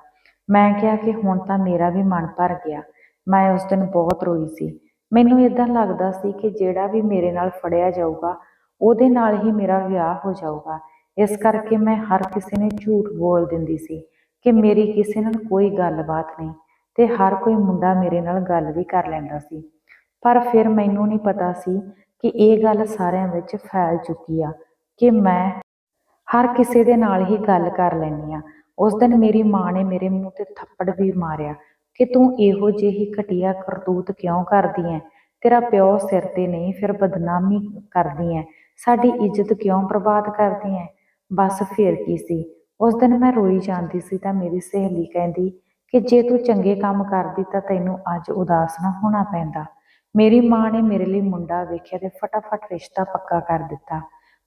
ਮੈਂ ਕਿਹਾ ਕਿ ਹੁਣ ਤਾਂ ਮੇਰਾ ਵੀ ਮਨ ਭਰ ਗਿਆ। ਮੈਂ ਉਸ ਦਿਨ ਬਹੁਤ ਰੋਈ ਸੀ। ਮੈਨੂੰ ਇਦਾਂ ਲੱਗਦਾ ਸੀ ਕਿ ਜਿਹੜਾ ਵੀ ਮੇਰੇ ਨਾਲ ਫੜਿਆ ਜਾਊਗਾ ਉਹਦੇ ਨਾਲ ਹੀ ਮੇਰਾ ਵਿਆਹ ਹੋ ਜਾਊਗਾ। ਇਸ ਕਰਕੇ ਮੈਂ ਹਰ ਕਿਸੇ ਨੇ ਝੂਠ ਬੋਲ ਦਿੰਦੀ ਸੀ ਕਿ ਮੇਰੀ ਕਿਸੇ ਨਾਲ ਕੋਈ ਗੱਲਬਾਤ ਨਹੀਂ ਤੇ ਹਰ ਕੋਈ ਮੁੰਡਾ ਮੇਰੇ ਨਾਲ ਗੱਲ ਵੀ ਕਰ ਲੈਂਦਾ ਸੀ। ਪਰ ਫਿਰ ਮੈਨੂੰ ਨਹੀਂ ਪਤਾ ਸੀ ਕਿ ਇਹ ਗੱਲ ਸਾਰਿਆਂ ਵਿੱਚ ਫੈਲ ਚੁੱਕੀ ਆ ਕਿ ਮੈਂ ਹਰ ਕਿਸੇ ਦੇ ਨਾਲ ਹੀ ਗੱਲ ਕਰ ਲੈਂਦੀ ਆ। ਉਸ ਦਿਨ ਮੇਰੀ ਮਾਂ ਨੇ ਮੇਰੇ ਮੂੰਹ ਤੇ ਥੱਪੜ ਵੀ ਮਾਰਿਆ ਕਿ ਤੂੰ ਇਹੋ ਜਿਹੀ ਘਟੀਆ ਕਰਤੂਤ ਕਿਉਂ ਕਰਦੀ ਐ? ਤੇਰਾ ਪਿਓ ਸਿਰ ਤੇ ਨਹੀਂ, ਫਿਰ ਬਦਨਾਮੀ ਕਰਦੀ ਐ। ਸਾਡੀ ਇੱਜ਼ਤ ਕਿਉਂ ਬਰਬਾਦ ਕਰਦੀ ਹੈ ਬਸ ਫਿਰ ਕੀ ਸੀ? ਉਸ ਦਿਨ ਮੈਂ ਰੋਈ ਜਾਂਦੀ ਸੀ ਤਾਂ ਮੇਰੀ ਸਹੇਲੀ ਕਹਿੰਦੀ ਕਿ ਜੇ ਤੂੰ ਚੰਗੇ ਕੰਮ ਕਰਦੀ ਤਾਂ ਤੈਨੂੰ ਅੱਜ ਉਦਾਸ ਨਾ ਹੋਣਾ ਪੈਂਦਾ। ਮੇਰੀ ਮਾਂ ਨੇ ਮੇਰੇ ਲਈ ਮੁੰਡਾ ਵੇਖਿਆ ਤੇ ਫਟਾਫਟ ਰਿਸ਼ਤਾ ਪੱਕਾ ਕਰ ਦਿੱਤਾ।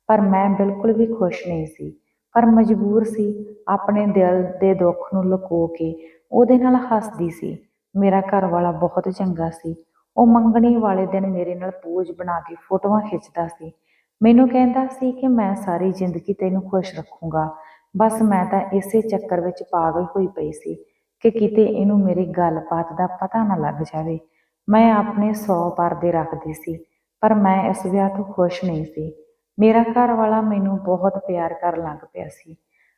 ਪਰ ਮੈਂ ਬਿਲਕੁਲ ਵੀ ਖੁਸ਼ ਨਹੀਂ ਸੀ। ਪਰ ਮਜਬੂਰ ਸੀ, ਆਪਣੇ ਦਿਲ ਦੇ ਦੁੱਖ ਨੂੰ ਲੁਕੋ ਕੇ। ਉਹਦੇ ਨਾਲ ਹੱਸਦੀ ਸੀ। ਮੇਰਾ ਘਰ ਵਾਲਾ ਬਹੁਤ ਚੰਗਾ ਸੀ। ਉਹ ਮੰਗਣੀ ਵਾਲੇ ਦਿਨ ਮੇਰੇ ਨਾਲ ਪੋਜ਼ ਬਣਾ ਕੇ ਫੋਟੋਆਂ ਖਿੱਚਦਾ ਸੀ। ਮੈਨੂੰ ਕਹਿੰਦਾ ਸੀ ਕਿ ਮੈਂ ਸਾਰੀ ਜ਼ਿੰਦਗੀ ਤੈਨੂੰ ਖੁਸ਼ ਰੱਖੂੰਗਾ। ਬਸ ਮੈਂ ਤਾਂ ਇਸੇ ਚੱਕਰ ਵਿੱਚ ਪਾਗਲ ਹੋਈ ਪਈ ਸੀ ਕਿ ਕਿਤੇ ਇਹਨੂੰ ਮੇਰੀ ਗੱਲਬਾਤ ਦਾ ਪਤਾ ਨਾ ਲੱਗ ਜਾਵੇ। ਮੈਂ ਆਪਣੇ ਸੌ ਪਰਦੇ ਰੱਖਦੀ ਸੀ, ਪਰ ਮੈਂ ਇਸ ਵਿਆਹ ਤੋਂ ਖੁਸ਼ ਨਹੀਂ ਸੀ। ਮੇਰਾ ਘਰ ਵਾਲਾ ਮੈਨੂੰ ਬਹੁਤ ਪਿਆਰ ਕਰਨ ਲੱਗ ਪਿਆ ਸੀ।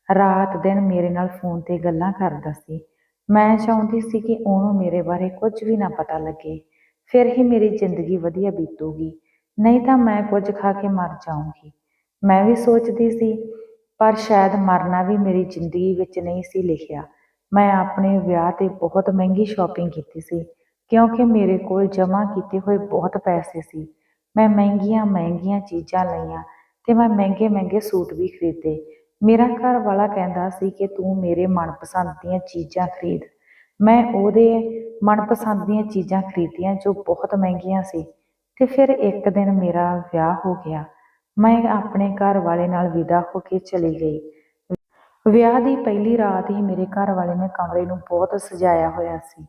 ਰਾਤ ਦਿਨ ਮੇਰੇ ਨਾਲ ਫੋਨ ਤੇ ਗੱਲਾਂ ਕਰਦਾ ਸੀ। ਮੈਂ ਚਾਹੁੰਦੀ ਸੀ ਕਿ ਉਹਨੂੰ ਮੇਰੇ ਬਾਰੇ ਕੁਝ ਵੀ ਨਾ ਪਤਾ ਲੱਗੇ। ਫਿਰ ਹੀ ਮੇਰੀ ਜ਼ਿੰਦਗੀ ਵਧੀਆ ਬੀਤੂਗੀ। ਨਹੀਂ ਤਾਂ ਮੈਂ ਕੁਝ ਖਾ ਕੇ ਮਰ ਜਾਊਂਗੀ। ਮੈਂ ਵੀ ਸੋਚਦੀ ਸੀ, ਪਰ ਸ਼ਾਇਦ ਮਰਨਾ ਵੀ ਮੇਰੀ ਜ਼ਿੰਦਗੀ ਵਿੱਚ ਨਹੀਂ ਸੀ ਲਿਖਿਆ। ਮੈਂ ਆਪਣੇ ਵਿਆਹ ਤੇ ਬਹੁਤ ਮਹਿੰਗੀ ਸ਼ਾਪਿੰਗ ਕੀਤੀ ਸੀ, ਕਿਉਂਕਿ ਮੇਰੇ ਕੋਲ ਜਮ੍ਹਾਂ ਕੀਤੇ ਹੋਏ ਬਹੁਤ ਪੈਸੇ ਸੀ। ਮੈਂ ਮਹਿੰਗੀਆਂ ਮਹਿੰਗੀਆਂ ਚੀਜ਼ਾਂ ਲਈਆਂ ਤੇ ਮੈਂ ਮਹਿੰਗੇ ਮਹਿੰਗੇ ਸੂਟ ਵੀ ਖਰੀਦੇ। ਮੇਰਾ ਘਰ ਵਾਲਾ ਕਹਿੰਦਾ ਸੀ ਕਿ ਤੂੰ ਮੇਰੇ ਮਨਪਸੰਦ ਦੀਆਂ ਚੀਜ਼ਾਂ ਖਰੀਦ। ਮੈਂ ਉਹਦੇ ਮਨਪਸੰਦ ਦੀਆਂ ਚੀਜ਼ਾਂ ਖਰੀਦੀਆਂ ਜੋ ਬਹੁਤ ਮਹਿੰਗੀਆਂ ਸੀ। ਤੇ ਫਿਰ ਇੱਕ ਦਿਨ ਮੇਰਾ ਵਿਆਹ ਹੋ ਗਿਆ। ਮੈਂ ਆਪਣੇ ਘਰ ਵਾਲੇ ਨਾਲ ਵਿਦਾ ਹੋ ਕੇ ਚਲੀ ਗਈ। ਵਿਆਹ ਦੀ ਪਹਿਲੀ ਰਾਤ ਹੀ ਮੇਰੇ ਘਰ ਵਾਲੇ ਨੇ ਕਮਰੇ ਨੂੰ ਬਹੁਤ ਸਜਾਇਆ ਹੋਇਆ ਸੀ।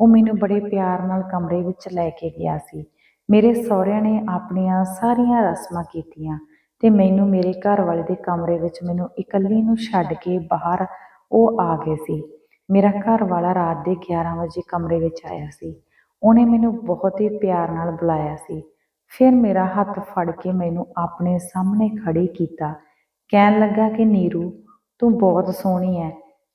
ਉਹ ਮੈਨੂੰ ਬੜੇ ਪਿਆਰ ਨਾਲ ਕਮਰੇ ਵਿੱਚ ਲੈ ਕੇ ਗਿਆ ਸੀ। ਮੇਰੇ ਸਹੁਰਿਆਂ ਨੇ ਆਪਣੀਆਂ ਸਾਰੀਆਂ ਰਸਮਾਂ ਕੀਤੀਆਂ ਤੇ ਮੈਨੂੰ ਮੇਰੇ ਘਰ ਵਾਲੇ ਦੇ ਕਮਰੇ ਵਿੱਚ ਮੈਨੂੰ ਇਕੱਲੀ ਨੂੰ ਛੱਡ ਕੇ ਬਾਹਰ ਉਹ ਆ ਗਏ ਸੀ। ਮੇਰਾ ਘਰ ਵਾਲਾ ਰਾਤ ਦੇ 11 ਵਜੇ ਕਮਰੇ ਵਿੱਚ ਆਇਆ ਸੀ। ਉਹਨੇ ਮੈਨੂੰ ਬਹੁਤ ਹੀ ਪਿਆਰ ਨਾਲ ਬੁਲਾਇਆ ਸੀ। ਫਿਰ ਮੇਰਾ ਹੱਥ ਫੜ ਕੇ ਮੈਨੂੰ ਆਪਣੇ ਸਾਹਮਣੇ ਖੜੀ ਕੀਤਾ। ਕਹਿਣ ਲੱਗਾ ਕਿ, ਨੀਰੂ, ਤੂੰ ਬਹੁਤ ਸੋਹਣੀ ਹੈ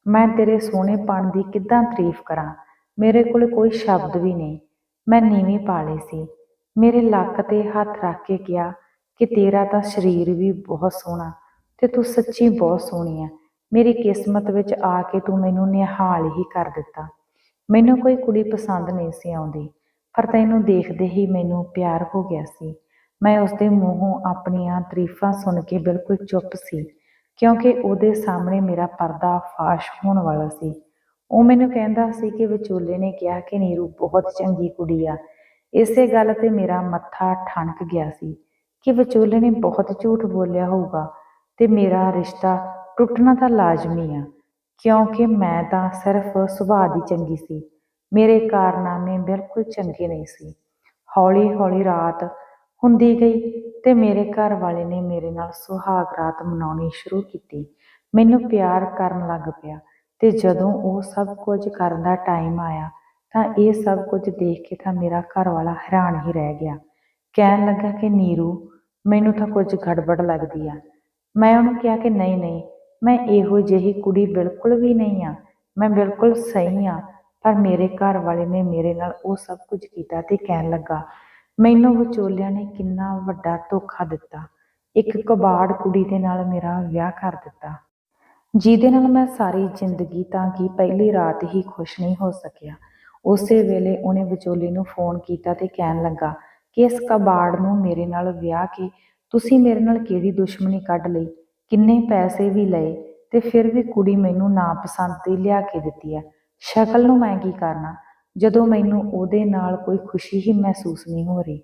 ਮੈਂ ਤੇਰੇ ਸੋਹਣੇਪਣ ਦੀ ਕਿੱਦਾਂ ਤਾਰੀਫ ਕਰਾਂ? ਮੇਰੇ ਕੋਲ ਕੋਈ ਸ਼ਬਦ ਵੀ ਨਹੀਂ। ਮੈਂ ਨੀਵੀਂ ਪਾ ਲਈ ਸੀ। ਮੇਰੇ ਲੱਕ ਤੇ ਹੱਥ ਰੱਖ ਕੇ ਕਿਹਾ ਕਿ ਤੇਰਾ ਤਾਂ ਸਰੀਰ ਵੀ ਬਹੁਤ ਸੋਹਣਾ ਤੇ ਤੂੰ ਸੱਚੀ ਬਹੁਤ ਸੋਹਣੀ ਹੈ ਮੇਰੀ ਕਿਸਮਤ ਵਿੱਚ ਆ ਕੇ ਤੂੰ ਮੈਨੂੰ ਨਿਹਾਲ ਹੀ ਕਰ ਦਿੱਤਾ। ਮੈਨੂੰ ਕੋਈ ਕੁੜੀ ਪਸੰਦ ਨਹੀਂ ਸੀ ਆਉਂਦੀ, ਪਰ ਤੈਨੂੰ ਦੇਖਦੇ ਹੀ ਮੈਨੂੰ ਪਿਆਰ ਹੋ ਗਿਆ ਸੀ। ਮੈਂ ਉਸਦੇ ਮੂੰਹੋਂ ਆਪਣੀਆਂ ਤਾਰੀਫਾਂ ਸੁਣ ਕੇ ਬਿਲਕੁਲ ਚੁੱਪ ਸੀ, ਕਿਉਂਕਿ ਉਹਦੇ ਸਾਹਮਣੇ ਮੇਰਾ ਪਰਦਾ ਫਾਸ਼ ਹੋਣ ਵਾਲਾ ਸੀ। ਉਹ ਮੈਨੂੰ ਕਹਿੰਦਾ ਸੀ ਕਿ ਵਿਚੋਲੇ ਨੇ ਕਿਹਾ ਕਿ ਨੀਰੂ ਬਹੁਤ ਚੰਗੀ ਕੁੜੀ ਆ। ਇਸੇ ਗੱਲ ਤੇ ਮੇਰਾ ਮੱਥਾ ਠਣਕ ਗਿਆ ਸੀ ਕਿ ਵਿਚੋਲੇ ਨੇ ਬਹੁਤ ਝੂਠ ਬੋਲਿਆ ਹੋਊਗਾ ਤੇ ਮੇਰਾ ਰਿਸ਼ਤਾ ਟੁੱਟਣਾ ਤਾਂ ਲਾਜ਼ਮੀ ਆ। ਕਿਉਂਕਿ ਮੈਂ ਤਾਂ ਸਿਰਫ ਸੁਭਾਅ ਦੀ ਚੰਗੀ ਸੀ। ਮੇਰੇ ਕਾਰਨਾਮੇ ਬਿਲਕੁਲ ਚੰਗੇ ਨਹੀਂ ਸੀ। ਹੌਲੀ ਹੌਲੀ ਰਾਤ ਹੁੰਦੀ ਗਈ ਤੇ ਮੇਰੇ ਘਰ ਵਾਲੇ ਨੇ ਮੇਰੇ ਨਾਲ ਸੁਹਾਗ ਰਾਤ ਮਨਾਉਣੀ ਸ਼ੁਰੂ ਕੀਤੀ। ਮੈਨੂੰ ਪਿਆਰ ਕਰਨ ਲੱਗ ਪਿਆ ਤੇ ਜਦੋਂ ਉਹ ਸਭ ਕੁਝ ਕਰਨ ਦਾ ਟਾਈਮ ਆਇਆ ਤਾਂ ਇਹ ਸਭ ਕੁਝ ਦੇਖ ਕੇ ਤਾਂ ਮੇਰਾ ਘਰ ਵਾਲਾ ਹੈਰਾਨ ਹੀ ਰਹਿ ਗਿਆ। ਕਹਿਣ ਲੱਗਾ ਕਿ ਨੀਰੂ, ਮੈਨੂੰ ਤਾਂ ਕੁਝ ਗੜਬੜ ਲੱਗਦੀ ਆ। ਮੈਂ ਉਹਨੂੰ ਕਿਹਾ ਕਿ ਨਹੀਂ ਨਹੀਂ ਮੈਂ ਇਹੋ ਜਿਹੀ ਕੁੜੀ ਬਿਲਕੁਲ ਵੀ ਨਹੀਂ ਆ ਮੈਂ ਬਿਲਕੁਲ ਸਹੀ ਆ ਪਰ ਮੇਰੇ ਘਰ ਵਾਲੇ ਨੇ ਮੇਰੇ ਨਾਲ ਉਹ ਸਭ ਕੁਝ ਕੀਤਾ ਤੇ ਕਹਿਣ ਲੱਗਾ, ਮੈਨੂੰ ਵਿਚੋਲਿਆਂ ਨੇ ਕਿੰਨਾ ਵੱਡਾ ਧੋਖਾ ਦਿੱਤਾ। ਇੱਕ ਕਬਾੜ ਕੁੜੀ ਦੇ ਨਾਲ ਮੇਰਾ ਵਿਆਹ ਕਰ ਦਿੱਤਾ। ਜਿਹਦੇ ਨਾਲ ਮੈਂ ਸਾਰੀ ਜ਼ਿੰਦਗੀ ਤਾਂ ਕਿ ਪਹਿਲੀ ਰਾਤ ਹੀ ਖੁਸ਼ ਨਹੀਂ ਹੋ ਸਕਿਆ। ਉਸੇ ਵੇਲੇ ਉਹਨੇ ਵਿਚੋਲੇ ਨੂੰ ਫੋਨ ਕੀਤਾ ਤੇ ਕਹਿਣ ਲੱਗਾ, ਕਿ ਇਸ ਕਬਾੜ ਨੂੰ ਮੇਰੇ ਨਾਲ ਵਿਆਹ ਕੇ ਤੁਸੀਂ ਮੇਰੇ ਨਾਲ ਕਿਹੜੀ ਦੁਸ਼ਮਣੀ ਕੱਢ ਲਈ? ਕਿੰਨੇ ਪੈਸੇ ਵੀ ਲਏ ਤੇ ਫਿਰ ਵੀ ਕੁੜੀ ਮੈਨੂੰ ਨਾ ਪਸੰਦ ਤੇ ਲਿਆ ਕੇ ਦਿੱਤੀ ਆ। ਸ਼ਕਲ ਨੂੰ ਮੈਂ ਕੀ ਕਰਨਾ? ਜਦੋਂ ਮੈਨੂੰ ਉਹਦੇ ਨਾਲ ਕੋਈ ਖੁਸ਼ੀ ਹੀ ਮਹਿਸੂਸ ਨਹੀਂ ਹੋ ਰਹੀ।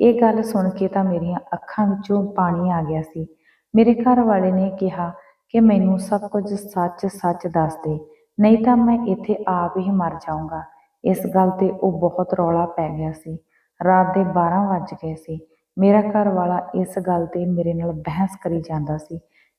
ਇਹ ਗੱਲ ਸੁਣ ਕੇ ਤਾਂ ਮੇਰੀਆਂ ਅੱਖਾਂ ਵਿੱਚੋਂ ਪਾਣੀ ਆ ਗਿਆ ਸੀ। ਮੇਰੇ ਘਰ ਵਾਲੇ ਨੇ ਕਿਹਾ ਕਿ ਮੈਨੂੰ ਸਭ ਕੁਝ ਸੱਚ-ਸੱਚ ਦੱਸ ਦੇ, ਨਹੀਂ ਤਾਂ ਮੈਂ ਇੱਥੇ ਆਪ ਹੀ ਮਰ ਜਾਊਂਗਾ। ਇਸ ਗੱਲ ਤੇ ਉਹ ਬਹੁਤ ਰੌਲਾ ਪੈ ਗਿਆ ਸੀ। ਰਾਤ ਦੇ 12 ਵੱਜ ਗਏ ਸੀ। ਮੇਰਾ ਘਰ ਵਾਲਾ ਇਸ ਗੱਲ ਤੇ ਮੇਰੇ ਨਾਲ ਬਹਿਸ ਕਰੀ ਜਾਂਦਾ ਸੀ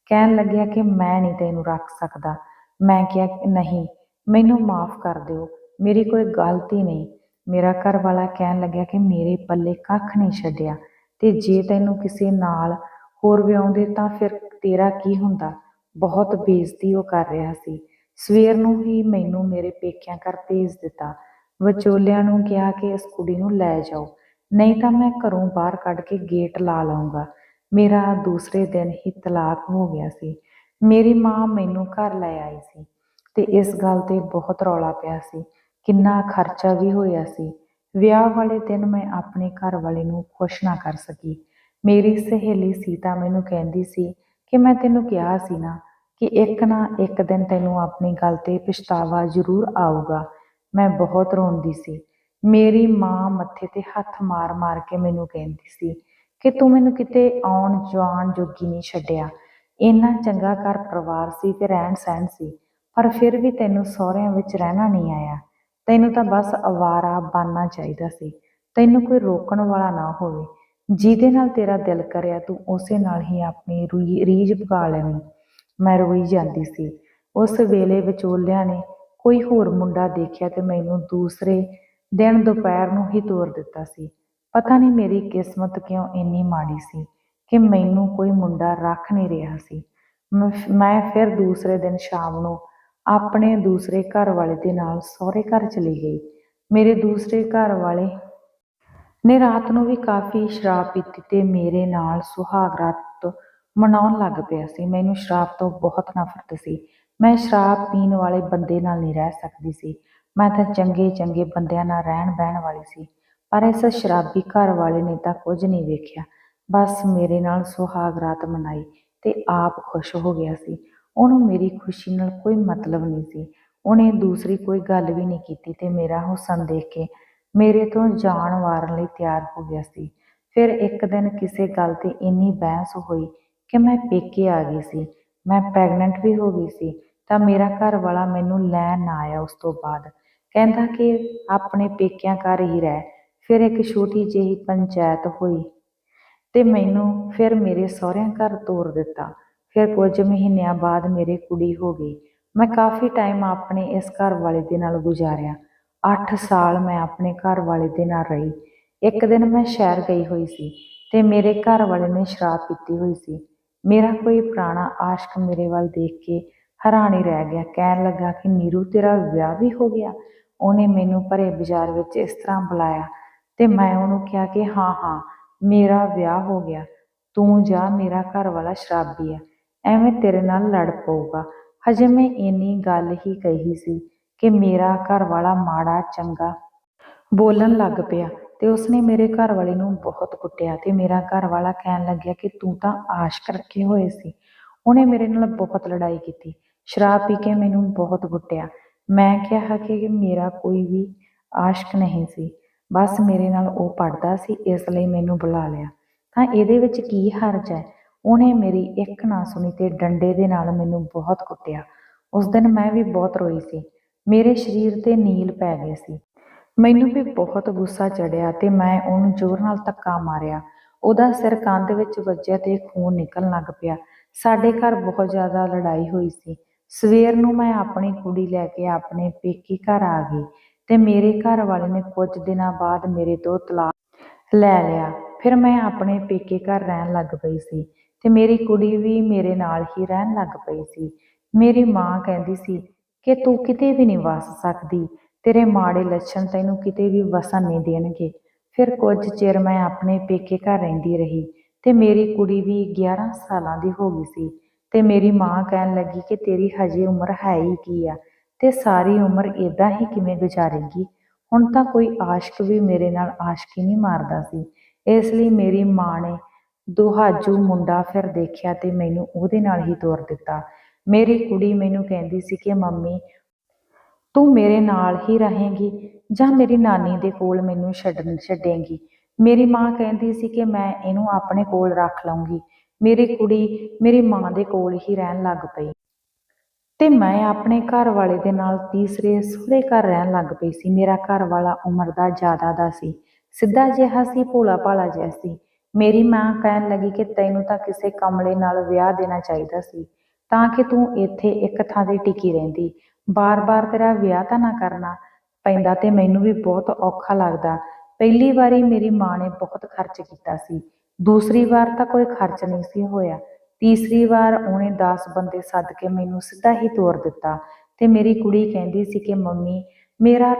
ਕਹਿਣ ਲੱਗਿਆ ਕਿ ਮੈਂ ਨਹੀਂ ਤੈਨੂੰ ਰੱਖ ਸਕਦਾ। ਮੈਂ ਕਿਹਾ, ਨਹੀਂ, ਮੈਨੂੰ ਮਾਫ ਕਰ ਦਿਓ। ਮੇਰੀ ਕੋਈ ਗਲਤੀ ਨਹੀਂ। ਮੇਰਾ ਘਰ ਵਾਲਾ ਕਹਿਣ ਲੱਗਿਆ ਕਿ ਮੇਰੇ ਪੱਲੇ ਕੱਖ ਨਹੀਂ ਛੱਡਿਆ ਤੇ ਜੇ ਤੈਨੂੰ ਕਿਸੇ ਨਾਲ ਹੋਰ ਵਿਆਉਂਦੇ ਤਾਂ ਫਿਰ ਤੇਰਾ ਕੀ ਹੁੰਦਾ? ਬਹੁਤ ਬੇਇੱਜ਼ਤੀ ਉਹ ਕਰ ਰਿਹਾ ਸੀ। ਸਵੇਰ ਨੂੰ ਹੀ ਮੈਨੂੰ ਮੇਰੇ ਪੇਕਿਆਂ ਘਰ ਭੇਜ ਦਿੱਤਾ। ਵਿਚੋਲਿਆਂ ਨੂੰ ਕਿਹਾ ਕਿ ਇਸ ਕੁੜੀ ਨੂੰ ਲੈ ਜਾਓ। ਨਹੀਂ ਤਾਂ ਮੈਂ ਘਰੋਂ ਬਾਹਰ ਕੱਢ ਕੇ ਗੇਟ ਲਾ ਲਾਉਂਗਾ ਮੇਰਾ ਦੂਸਰੇ ਦਿਨ ਹੀ ਤਲਾਕ ਹੋ ਗਿਆ ਸੀ। ਮੇਰੀ ਮਾਂ ਮੈਨੂੰ ਘਰ ਲੈ ਆਈ ਸੀ ਤੇ ਇਸ ਗੱਲ ਤੇ ਬਹੁਤ ਰੌਲਾ ਪਿਆ ਸੀ। ਕਿੰਨਾ ਖਰਚਾ ਵੀ ਹੋਇਆ ਸੀ। ਵਿਆਹ ਵਾਲੇ ਦਿਨ ਮੈਂ ਆਪਣੇ ਘਰ ਵਾਲੇ ਨੂੰ ਖੁਸ਼ ਨਾ ਕਰ ਸਕੀ। ਮੇਰੀ ਸਹੇਲੀ ਸੀਤਾ ਮੈਨੂੰ ਕਹਿੰਦੀ ਸੀ ਕਿ ਮੈਂ ਤੈਨੂੰ ਕਿਹਾ ਸੀ ਨਾ ਕਿ ਇੱਕ ਨਾ ਇੱਕ ਦਿਨ ਤੈਨੂੰ ਆਪਣੀ ਗੱਲ ਤੇ ਪਛਤਾਵਾ ਜ਼ਰੂਰ ਆਊਗਾ। ਮੈਂ ਬਹੁਤ ਰੋਂਦੀ ਸੀ। ਮੇਰੀ ਮਾਂ ਮੱਥੇ ਤੇ ਹੱਥ ਮਾਰ-ਮਾਰ ਕੇ ਮੈਨੂੰ ਕਹਿੰਦੀ ਸੀ ਕਿ ਤੂੰ ਮੈਨੂੰ ਕਿਤੇ ਆਉਣ, ਜਾਣ ਜੋਗੀ ਨਹੀਂ ਛੱਡਿਆ। ਇੰਨਾ ਚੰਗਾ ਘਰ ਪਰਿਵਾਰ ਸੀ ਤੇ ਰਹਿਣ ਸਹਿਣ ਸੀ, ਪਰ ਫਿਰ ਵੀ ਤੈਨੂੰ ਸਹੁਰਿਆਂ ਵਿੱਚ ਰਹਿਣਾ ਨਹੀਂ ਆਇਆ। ਤੈਨੂੰ ਤਾਂ ਬਸ ਅਵਾਰਾ ਬਣਨਾ ਚਾਹੀਦਾ ਸੀ। ਤੈਨੂੰ ਕੋਈ ਰੋਕਣ ਵਾਲਾ ਨਾ ਹੋਵੇ। ਜਿਹਦੇ ਨਾਲ ਤੇਰਾ ਦਿਲ ਕਰਿਆ, ਤੂੰ ਉਸੇ ਨਾਲ ਹੀ ਆਪਣੀ ਰੂਈ- ਰੀਝ ਪਕਾ ਲੈਣੀ ਮੈਂ ਰੋਈ ਜਾਂਦੀ ਸੀ। ਉਸ ਵੇਲੇ ਵਿਚੋਲਿਆਂ ਨੇ ਕੋਈ ਹੋਰ ਮੁੰਡਾ ਦੇਖਿਆ ਤੇ ਮੈਨੂੰ ਦੂਸਰੇ ਦਿਨ ਦੁਪਹਿਰ ਨੂੰ ਹੀ ਤੋਰ ਦਿੱਤਾ ਸੀ। ਪਤਾ ਨਹੀਂ ਮੇਰੀ ਕਿਸਮਤ ਕਿਉਂ ਇੰਨੀ ਮਾੜੀ ਸੀ ਕਿ ਮੈਨੂੰ ਕੋਈ ਮੁੰਡਾ ਰੱਖ ਨਹੀਂ ਰਿਹਾ ਸੀ। ਮੈਂ ਫਿਰ ਦੂਸਰੇ ਦਿਨ ਸ਼ਾਮ ਨੂੰ ਆਪਣੇ ਦੂਸਰੇ ਘਰ ਵਾਲੇ ਦੇ ਨਾਲ ਸਹੁਰੇ ਘਰ ਚਲੀ ਗਈ। ਮੇਰੇ ਦੂਸਰੇ ਘਰ ਵਾਲੇ ਨੇ ਰਾਤ ਨੂੰ ਵੀ ਕਾਫੀ ਸ਼ਰਾਬ ਪੀਤੀ ਤੇ ਮੇਰੇ ਨਾਲ ਸੁਹਾਗ ਰਾਤ ਮਨਾਉਣ ਲੱਗ ਪਿਆ ਸੀ। ਮੈਨੂੰ ਸ਼ਰਾਬ ਤੋਂ ਬਹੁਤ ਨਫ਼ਰਤ ਸੀ। ਮੈਂ ਸ਼ਰਾਬ ਪੀਣ ਵਾਲੇ ਬੰਦੇ ਨਾਲ ਨਹੀਂ ਰਹਿ ਸਕਦੀ ਸੀ। ਮੈਂ ਤਾਂ ਚੰਗੇ ਚੰਗੇ ਬੰਦਿਆਂ ਨਾਲ ਰਹਿਣ ਬਹਿਣ ਵਾਲੀ ਸੀ। ਪਰ ਇਸ ਸ਼ਰਾਬੀ ਘਰ ਵਾਲੇ ਨੇ ਤਾਂ ਕੁਝ ਨਹੀਂ ਵੇਖਿਆ। ਬਸ ਮੇਰੇ ਨਾਲ ਸੁਹਾਗ ਰਾਤ ਮਨਾਈ ਤੇ ਆਪ ਖੁਸ਼ ਹੋ ਗਿਆ ਸੀ। ਉਹਨੂੰ ਮੇਰੀ ਖੁਸ਼ੀ ਨਾਲ ਕੋਈ ਮਤਲਬ ਨਹੀਂ ਸੀ। ਉਹਨੇ ਦੂਸਰੀ ਕੋਈ ਗੱਲ ਵੀ ਨਹੀਂ ਕੀਤੀ ਤੇ ਮੇਰਾ ਹੁਸਨ ਦੇਖ ਕੇ ਮੇਰੇ ਤੋਂ ਜਾਨ ਵਾਰਨ ਲਈ ਤਿਆਰ ਹੋ ਗਿਆ ਸੀ। ਫਿਰ ਇੱਕ ਦਿਨ ਕਿਸੇ ਗੱਲ ਤੇ ਇੰਨੀ ਬਹਿਸ ਹੋਈ ਕਿ ਮੈਂ ਪੇਕੇ ਆ ਗਈ ਸੀ। ਮੈਂ ਪ੍ਰੈਗਨੈਂਟ ਵੀ ਹੋ ਗਈ ਸੀ ਤਾਂ ਮੇਰਾ ਘਰ ਵਾਲਾ ਮੈਨੂੰ ਲੈਣ ਨਾ ਆਇਆ ਉਸ ਤੋਂ ਬਾਅਦ। ਕਹਿੰਦਾ ਕਿ ਆਪਣੇ ਪੇਕਿਆਂ ਘਰ ਹੀ ਰਹਿ। ਫਿਰ ਇੱਕ ਛੋਟੀ ਜਿਹੀ ਪੰਚਾਇਤ ਹੋਈ ਤੇ ਮੈਨੂੰ ਫਿਰ ਮੇਰੇ ਸਹੁਰਿਆਂ ਘਰ ਤੋਰ ਦਿੱਤਾ। ਫਿਰ ਕੁਝ ਮਹੀਨਿਆਂ ਬਾਅਦ ਮੇਰੇ ਕੁੜੀ ਹੋ ਗਈ। ਮੈਂ ਕਾਫੀ ਟਾਈਮ ਆਪਣੇ ਇਸ ਘਰ ਵਾਲੇ ਦੇ ਨਾਲ ਗੁਜ਼ਾਰਿਆ। 8 ਸਾਲ ਮੈਂ ਆਪਣੇ ਘਰ ਵਾਲੇ ਦੇ ਨਾਲ ਰਹੀ। ਇੱਕ ਦਿਨ ਮੈਂ ਸ਼ਹਿਰ ਗਈ ਹੋਈ ਸੀ ਤੇ ਮੇਰੇ ਘਰ ਵਾਲੇ ਨੇ ਸ਼ਰਾਬ ਪੀਤੀ ਹੋਈ ਸੀ। ਮੇਰਾ ਕੋਈ ਪੁਰਾਣਾ ਆਸ਼ਕ ਮੇਰੇ ਵੱਲ ਦੇਖ ਕੇ ਹੈਰਾਨੀ ਰਹਿ ਗਿਆ। ਕਹਿਣ ਲੱਗਾ ਕਿ ਨੀਰੂ ਤੇਰਾ ਵਿਆਹ ਵੀ ਹੋ ਗਿਆ। ਉਹਨੇ ਮੈਨੂੰ ਭਰੇ ਬਾਜ਼ਾਰ ਵਿੱਚ ਇਸ ਤਰ੍ਹਾਂ ਬੁਲਾਇਆ। ਤੇ ਮੈਂ ਉਹਨੂੰ ਕਿਹਾ ਕਿ ਹਾਂ ਹਾਂ ਮੇਰਾ ਵਿਆਹ ਹੋ ਗਿਆ ਤੂੰ ਜਾ ਮੇਰਾ ਘਰ ਵਾਲਾ ਸ਼ਰਾਬੀ ਹੈ ਐਵੇਂ ਤੇਰੇ ਨਾਲ ਲੜ ਪਊਗਾ। ਹਜੇ ਮੈਂ ਇੰਨੀ ਗੱਲ ਹੀ ਕਹੀ ਸੀ ਕਿ ਮੇਰਾ ਘਰ ਵਾਲਾ ਮਾੜਾ ਚੰਗਾ ਬੋਲਣ ਲੱਗ ਪਿਆ ਤੇ ਉਸਨੇ ਮੇਰੇ ਘਰ ਵਾਲੇ ਨੂੰ ਬਹੁਤ ਕੁੱਟਿਆ ਤੇ ਮੇਰਾ ਘਰ ਵਾਲਾ ਕਹਿਣ ਲੱਗਿਆ ਕਿ ਤੂੰ ਤਾਂ ਆਸ਼ਕ ਰੱਖੇ ਹੋਏ ਸੀ। ਉਹਨੇ ਮੇਰੇ ਨਾਲ ਬਹੁਤ ਲੜਾਈ ਕੀਤੀ ਸ਼ਰਾਬ ਪੀ ਕੇ ਮੈਨੂੰ ਬਹੁਤ ਕੁੱਟਿਆ। ਮੈਂ ਕਿਹਾ ਕਿ ਮੇਰਾ ਕੋਈ ਵੀ ਆਸ਼ਕ ਨਹੀਂ ਸੀ। ਬਸ ਮੇਰੇ ਨਾਲ ਉਹ ਪੜਦਾ ਸੀ, ਇਸ ਲਈ ਮੈਨੂੰ ਬੁਲਾ ਲਿਆ। ਤਾਂ ਇਹਦੇ ਵਿੱਚ ਕੀ ਹਰਜ ਹੈ? ਉਹਨੇ ਮੇਰੀ ਇੱਕ ਨਾ ਸੁਣੀ ਤੇ ਡੰਡੇ ਦੇ ਨਾਲ ਮੈਨੂੰ ਬਹੁਤ ਕੁੱਟਿਆ। ਉਸ ਦਿਨ ਮੈਂ ਵੀ ਬਹੁਤ ਰੋਈ ਸੀ। ਮੇਰੇ ਸਰੀਰ ਤੇ ਨੀਲ ਪੈ ਗਏ ਸੀ। ਮੈਨੂੰ ਵੀ ਬਹੁਤ ਗੁੱਸਾ ਚੜਿਆ ਤੇ ਮੈਂ ਉਹਨੂੰ ਜ਼ੋਰ ਨਾਲ ਧੱਕਾ ਮਾਰਿਆ। ਉਹਦਾ ਸਿਰ ਕੰਧ ਵਿੱਚ ਵੱਜਿਆ ਤੇ ਖੂਨ ਨਿਕਲਣ ਲੱਗ ਪਿਆ। ਸਾਡੇ ਘਰ ਬਹੁਤ ਜ਼ਿਆਦਾ ਲੜਾਈ ਹੋਈ ਸੀ। ਸਵੇਰ ਨੂੰ ਮੈਂ ਆਪਣੀ ਕੁੜੀ ਲੈ ਕੇ ਆਪਣੇ ਪੇਕੀ ਘਰ ਆ ਗਈ। ਤੇ ਮੇਰੇ ਘਰ ਵਾਲੇ ਨੇ ਕੁਝ ਦਿਨਾਂ ਬਾਅਦ ਮੇਰੇ ਤੋਂ ਤਲਾਕ ਲੈ ਲਿਆ। ਫਿਰ ਮੈਂ ਆਪਣੇ ਪੇਕੇ ਘਰ ਰਹਿਣ ਲੱਗ ਪਈ ਸੀ ਤੇ ਮੇਰੀ ਕੁੜੀ ਵੀ ਮੇਰੇ ਨਾਲ ਹੀ ਰਹਿਣ ਲੱਗ ਪਈ ਸੀ। ਮੇਰੀ ਮਾਂ ਕਹਿੰਦੀ ਸੀ ਕਿ ਤੂੰ ਕਿਤੇ ਵੀ ਨਹੀਂ ਵਸ ਸਕਦੀ, ਤੇਰੇ ਮਾੜੇ ਲੱਛਣ ਤੈਨੂੰ ਕਿਤੇ ਵੀ ਵਸਣ ਨਹੀਂ ਦੇਣਗੇ। ਫਿਰ ਕੁਝ ਚਿਰ ਮੈਂ ਆਪਣੇ ਪੇਕੇ ਘਰ ਰਹਿੰਦੀ ਰਹੀ ਤੇ ਮੇਰੀ ਕੁੜੀ ਵੀ 11 ਸਾਲਾਂ ਦੀ ਹੋ ਗਈ ਸੀ ਤੇ ਮੇਰੀ ਮਾਂ ਕਹਿਣ ਲੱਗੀ ਕਿ ਤੇਰੀ ਹਜੇ ਉਮਰ ਹੈ ਹੀ ਕੀ ਆ। ਤੇ ਸਾਰੀ ਉਮਰ ਇਦਾਂ ਹੀ ਕਿਵੇਂ ਗੁਜ਼ਾਰੇਗੀ? ਹੁਣ ਤਾਂ ਕੋਈ ਆਸ਼ਕ ਵੀ ਮੇਰੇ ਨਾਲ ਆਸ਼ਕੀ ਨਹੀਂ ਮਾਰਦਾ ਸੀ। ਇਸ ਲਈ ਮੇਰੀ ਮਾਂ ਨੇ ਦੁਹਾਜੂ ਮੁੰਡਾ ਫਿਰ ਦੇਖਿਆ ਤੇ ਮੈਨੂੰ ਉਹਦੇ ਨਾਲ ਹੀ ਤੋਰ ਦਿੱਤਾ। ਮੇਰੀ ਕੁੜੀ ਮੈਨੂੰ ਕਹਿੰਦੀ ਸੀ ਕਿ, ਮੰਮੀ, ਤੂੰ ਮੇਰੇ ਨਾਲ ਹੀ ਰਹੇਂਗੀ ਜਾਂ ਮੇਰੀ ਨਾਨੀ ਦੇ ਕੋਲ ਮੈਨੂੰ ਛੱਡਣ, ਛੱਡੇਂਗੀ? ਮੇਰੀ ਮਾਂ ਕਹਿੰਦੀ ਸੀ ਕਿ ਮੈਂ ਇਹਨੂੰ ਆਪਣੇ ਕੋਲ ਰੱਖ ਲਵਾਂਗੀ ਮੇਰੀ ਕੁੜੀ ਮੇਰੀ ਮਾਂ ਦੇ ਕੋਲ ਹੀ ਰਹਿਣ ਲੱਗ ਪਈ। ਤੇ ਮੈਂ ਆਪਣੇ ਘਰ ਵਾਲੇ ਦੇ ਨਾਲ ਤੀਸਰੇ ਸਹੁਰੇ ਘਰ ਰਹਿਣ ਲੱਗ ਪਈ ਸੀ। ਮੇਰਾ ਘਰ ਵਾਲਾ ਉਮਰ ਦਾ ਜ਼ਿਆਦਾ ਦਾ ਸੀ। ਸਿੱਧਾ ਜਿਹਾ ਸੀ, ਭੋਲਾ ਭਾਲਾ ਜਿਹਾ ਸੀ। ਮੇਰੀ ਮਾਂ ਕਹਿਣ ਲੱਗੀ ਕਿ ਤੈਨੂੰ ਤਾਂ ਕਿਸੇ ਕਮਲੇ ਨਾਲ ਵਿਆਹ ਦੇਣਾ ਚਾਹੀਦਾ ਸੀ, ਤਾਂ ਕਿ ਤੂੰ ਇੱਥੇ ਇੱਕ ਥਾਂ ਤੇ ਟਿਕੀ ਰਹਿੰਦੀ। ਬਾਰ-ਬਾਰ ਤੇਰਾ ਵਿਆਹ ਤਾਂ ਨਾ ਕਰਨਾ ਪੈਂਦਾ ਤੇ ਮੈਨੂੰ ਵੀ ਬਹੁਤ ਔਖਾ ਲੱਗਦਾ। ਪਹਿਲੀ ਵਾਰੀ ਮੇਰੀ ਮਾਂ ਨੇ ਬਹੁਤ ਖਰਚ ਕੀਤਾ ਸੀ। ਦੂਸਰੀ ਵਾਰ ਤਾਂ ਕੋਈ ਖਰਚ ਨਹੀਂ ਸੀ ਹੋਇਆ। ਤੀਸਰੀ ਵਾਰ ਉਹਨੇ 10 ਬੰਦੇ ਸੱਦ ਕੇ ਮੈਨੂੰ ਸਿੱਧਾ ਹੀ ਤੋਰ ਦਿੱਤਾ ਤੇ ਮੇਰੀ ਕੁੜੀ ਕਹਿੰਦੀ ਸੀ ਕਿ ਮੰਮੀ, ਮੇਰਾ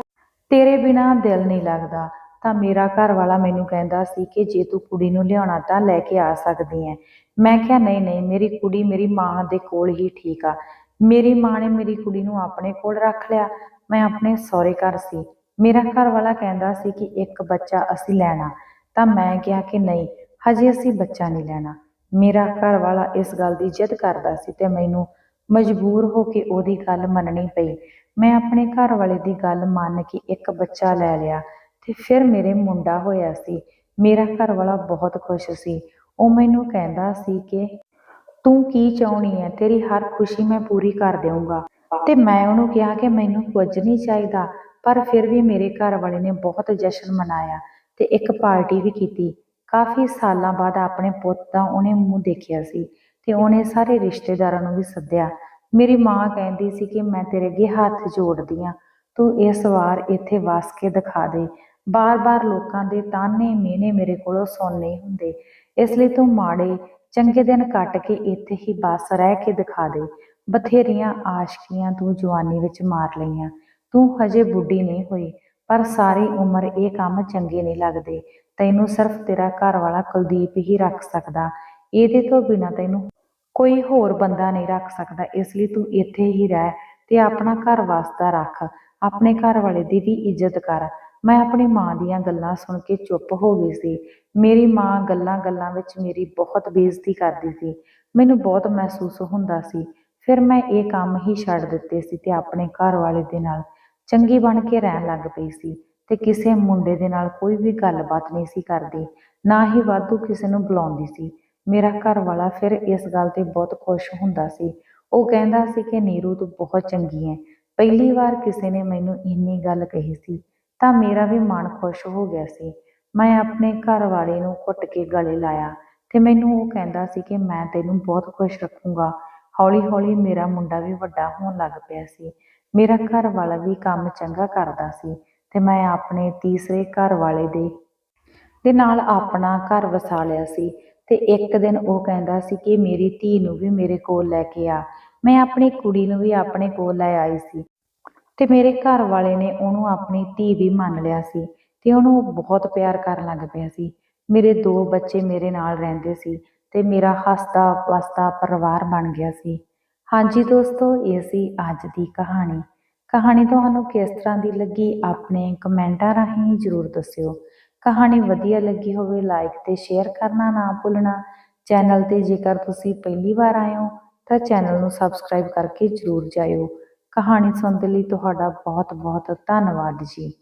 ਤੇਰੇ ਬਿਨਾ ਦਿਲ ਨਹੀਂ ਲੱਗਦਾ। ਤਾਂ ਮੇਰਾ ਘਰ ਵਾਲਾ ਮੈਨੂੰ ਕਹਿੰਦਾ ਸੀ ਕਿ ਜੇ ਤੂੰ ਕੁੜੀ ਨੂੰ ਲਿਆਉਣਾ ਤਾਂ ਲੈ ਕੇ ਆ ਸਕਦੀ ਐ। ਮੈਂ ਕਿਹਾ, ਨਹੀਂ ਨਹੀਂ, ਮੇਰੀ ਕੁੜੀ ਮੇਰੀ ਮਾਂ ਦੇ ਕੋਲ ਹੀ ਠੀਕ ਆ। ਮੇਰੀ ਮਾਂ ਨੇ ਮੇਰੀ ਕੁੜੀ ਨੂੰ ਆਪਣੇ ਕੋਲ ਰੱਖ ਲਿਆ। ਮੈਂ ਆਪਣੇ ਸਹੁਰੇ ਘਰ ਸੀ। ਮੇਰਾ ਘਰ ਵਾਲਾ ਕਹਿੰਦਾ ਸੀ ਕਿ ਇੱਕ ਬੱਚਾ ਅਸੀਂ ਲੈਣਾ। ਤਾਂ ਮੈਂ ਕਿਹਾ ਕਿ ਨਹੀਂ, ਹਜੇ ਅਸੀਂ ਬੱਚਾ ਨਹੀਂ ਲੈਣਾ। ਮੇਰਾ ਘਰ ਵਾਲਾ ਇਸ ਗੱਲ ਦੀ ਜਿੱਦ ਕਰਦਾ ਸੀ ਤੇ ਮੈਨੂੰ ਮਜਬੂਰ ਹੋ ਕੇ ਉਹਦੀ ਗੱਲ ਮੰਨਣੀ ਪਈ। ਮੈਂ ਆਪਣੇ ਘਰ ਵਾਲੇ ਦੀ ਗੱਲ ਮੰਨ ਕੇ ਇੱਕ ਬੱਚਾ ਲੈ ਲਿਆ ਤੇ ਫਿਰ ਮੇਰੇ ਮੁੰਡਾ ਹੋਇਆ ਸੀ। ਮੇਰਾ ਘਰ ਵਾਲਾ ਬਹੁਤ ਖੁਸ਼ ਸੀ। ਉਹ ਮੈਨੂੰ ਕਹਿੰਦਾ ਸੀ ਕਿ ਤੂੰ ਕੀ ਚਾਹਣੀ ਹੈ ਤੇਰੀ ਹਰ ਖੁਸ਼ੀ ਮੈਂ ਪੂਰੀ ਕਰ ਦੇਵਾਂਗਾ ਤੇ ਮੈਂ ਉਹਨੂੰ ਕਿਹਾ ਕਿ ਮੈਨੂੰ ਕੁਝ ਨਹੀਂ ਚਾਹੀਦਾ, ਪਰ ਫਿਰ ਵੀ ਮੇਰੇ ਘਰ ਵਾਲੇ ਨੇ ਬਹੁਤ ਜਸ਼ਨ ਮਨਾਇਆ ਤੇ ਇੱਕ ਪਾਰਟੀ ਵੀ ਕੀਤੀ। ਕਾਫੀ ਸਾਲਾਂ ਬਾਅਦ ਆਪਣੇ ਪੁੱਤ ਦਾ ਉਹਨੇ ਮੂੰਹ ਦੇਖਿਆ ਸੀ ਤੇ ਉਹਨੇ ਸਾਰੇ ਰਿਸ਼ਤੇਦਾਰਾਂ ਨੂੰ ਵੀ ਸੱਦਿਆ। ਮੇਰੀ ਮਾਂ ਕਹਿੰਦੀ ਸੀ ਕਿ ਮੈਂ ਤੇਰੇ ਅੱਗੇ ਹੱਥ ਜੋੜਦੀ ਆ। ਤੂੰ ਇਸ ਵਾਰ ਇੱਥੇ ਵਸ ਕੇ ਦਿਖਾ ਦੇ। ਬਾਰ-ਬਾਰ ਲੋਕਾਂ ਦੇ ਤਾਨੇ ਮਿਹਣੇ ਮੇਰੇ ਕੋਲੋਂ ਸੁਣਨੇ ਹੁੰਦੇ। ਇਸ ਲਈ ਤੂੰ ਮਾੜੇ, ਚੰਗੇ ਦਿਨ ਕੱਟ ਕੇ ਇੱਥੇ ਹੀ ਬਸ ਰਹਿ ਕੇ ਦਿਖਾ ਦੇ। ਬਥੇਰੀਆਂ ਆਸ਼ਕੀਆਂ ਤੂੰ ਜਵਾਨੀ ਵਿੱਚ ਮਾਰ ਲਈਆਂ। ਤੂੰ ਹਜੇ ਬੁੱਢੀ ਨਹੀਂ ਹੋਈ, ਪਰ ਸਾਰੀ ਉਮਰ ਇਹ ਕੰਮ ਚੰਗੇ ਨਹੀਂ ਲੱਗਦੇ। ਤੈਨੂੰ ਸਿਰਫ ਤੇਰਾ ਘਰ ਵਾਲਾ ਕੁਲਦੀਪ ਹੀ ਰੱਖ ਸਕਦਾ। ਇਹਦੇ ਤੋਂ ਬਿਨਾ ਤੈਨੂੰ ਕੋਈ ਹੋਰ ਬੰਦਾ ਨਹੀਂ ਰੱਖ ਸਕਦਾ। ਇਸ ਲਈ ਤੂੰ ਇੱਥੇ ਹੀ ਰਹਿ ਤੇ ਆਪਣਾ ਘਰ ਵਾਸਤਾ ਰੱਖ। ਆਪਣੇ ਘਰ ਵਾਲੇ ਦੀ ਵੀ ਇੱਜ਼ਤ ਕਰ। ਮੈਂ ਆਪਣੀ ਮਾਂ ਦੀਆਂ ਗੱਲਾਂ ਸੁਣ ਕੇ ਚੁੱਪ ਹੋ ਗਈ ਸੀ। ਮੇਰੀ ਮਾਂ ਗੱਲਾਂ-ਗੱਲਾਂ ਵਿੱਚ ਮੇਰੀ ਬਹੁਤ ਬੇਇੱਜ਼ਤੀ ਕਰਦੀ ਸੀ। ਮੈਨੂੰ ਬਹੁਤ ਮਹਿਸੂਸ ਹੁੰਦਾ ਸੀ। ਫਿਰ ਮੈਂ ਇਹ ਕੰਮ ਹੀ ਛੱਡ ਦਿੱਤੇ ਸੀ ਤੇ ਆਪਣੇ ਘਰ ਵਾਲੇ ਦੇ ਨਾਲ ਚੰਗੀ ਬਣ ਕੇ ਰਹਿਣ ਲੱਗ ਪਈ ਸੀ। ਤੇ ਕਿਸੇ ਮੁੰਡੇ ਦੇ ਨਾਲ ਕੋਈ ਵੀ ਗੱਲਬਾਤ ਨਹੀਂ ਸੀ ਕਰਦੀ, ਨਾ ਹੀ ਵਾਧੂ ਕਿਸੇ ਨੂੰ ਬੁਲਾਉਂਦੀ ਸੀ। ਮੇਰਾ ਘਰ ਵਾਲਾ ਫਿਰ ਇਸ ਗੱਲ ਤੇ ਬਹੁਤ ਖੁਸ਼ ਹੁੰਦਾ ਸੀ। ਉਹ ਕਹਿੰਦਾ ਸੀ ਕਿ ਨੀਰੂ, ਤੂੰ ਬਹੁਤ ਚੰਗੀ ਹੈ ਪਹਿਲੀ ਵਾਰ ਕਿਸੇ ਨੇ ਮੈਨੂੰ ਇੰਨੀ ਗੱਲ ਕਹੀ ਸੀ, ਤਾਂ ਮੇਰਾ ਵੀ ਮਨ ਖੁਸ਼ ਹੋ ਗਿਆ ਸੀ। ਮੈਂ ਆਪਣੇ ਘਰ ਵਾਲੇ ਨੂੰ ਘੁੱਟ ਕੇ ਗਲੇ ਲਾਇਆ ਤੇ ਮੈਨੂੰ ਉਹ ਕਹਿੰਦਾ ਸੀ ਕਿ ਮੈਂ ਤੈਨੂੰ ਬਹੁਤ ਖੁਸ਼ ਰੱਖੂੰਗਾ। ਹੌਲੀ-ਹੌਲੀ ਮੇਰਾ ਮੁੰਡਾ ਵੀ ਵੱਡਾ ਹੋਣ ਲੱਗ ਪਿਆ ਸੀ। ਮੇਰਾ ਘਰ ਵਾਲਾ ਵੀ ਕੰਮ ਚੰਗਾ ਕਰਦਾ ਸੀ। ਤੇ ਮੈਂ ਆਪਣੇ ਤੀਸਰੇ ਘਰ ਵਾਲੇ ਦੇ ਦੇ ਨਾਲ ਆਪਣਾ ਘਰ ਵਸਾ ਲਿਆ ਸੀ। ਤੇ ਇੱਕ ਦਿਨ ਉਹ ਕਹਿੰਦਾ ਸੀ ਕਿ ਮੇਰੀ ਧੀ ਨੂੰ ਵੀ ਮੇਰੇ ਕੋਲ ਲੈ ਕੇ ਆ। ਮੈਂ ਆਪਣੀ ਕੁੜੀ ਨੂੰ ਵੀ ਆਪਣੇ ਕੋਲ ਲੈ ਆਈ ਸੀ। ਤੇ ਮੇਰੇ ਘਰ ਵਾਲੇ ਨੇ ਉਹਨੂੰ ਆਪਣੀ ਧੀ ਵੀ ਮੰਨ ਲਿਆ ਸੀ ਤੇ ਉਹਨੂੰ ਬਹੁਤ ਪਿਆਰ ਕਰਨ ਲੱਗ ਪਿਆ ਸੀ। ਮੇਰੇ ਦੋ ਬੱਚੇ ਮੇਰੇ ਨਾਲ ਰਹਿੰਦੇ ਸੀ ਤੇ ਮੇਰਾ ਹੱਸਦਾ ਵਸਦਾ ਪਰਿਵਾਰ ਬਣ ਗਿਆ ਸੀ। ਹਾਂਜੀ ਦੋਸਤੋ, ਇਹ ਸੀ ਅੱਜ ਦੀ ਕਹਾਣੀ। ਕਹਾਣੀ ਤੁਹਾਨੂੰ ਕਿਸ ਤਰ੍ਹਾਂ ਦੀ ਲੱਗੀ, ਆਪਣੇ ਕਮੈਂਟਾਂ ਰਾਹੀਂ ਜਰੂਰ ਦੱਸਿਓ। ਕਹਾਣੀ ਵਧੀਆ ਲੱਗੀ ਹੋਵੇ ਲਾਈਕ ਤੇ ਸ਼ੇਅਰ ਕਰਨਾ ਨਾ ਭੁੱਲਣਾ। ਚੈਨਲ ਤੇ ਜੇਕਰ ਤੁਸੀਂ ਪਹਿਲੀ ਵਾਰ ਆਏ ਹੋ, ਤਾਂ ਚੈਨਲ ਨੂੰ ਸਬਸਕ੍ਰਾਈਬ ਕਰਕੇ ਜਰੂਰ ਜਾਇਓ। ਕਹਾਣੀ ਸੁਣਨ ਦੇ ਲਈ ਤੁਹਾਡਾ ਬਹੁਤ ਬਹੁਤ ਧੰਨਵਾਦ ਜੀ।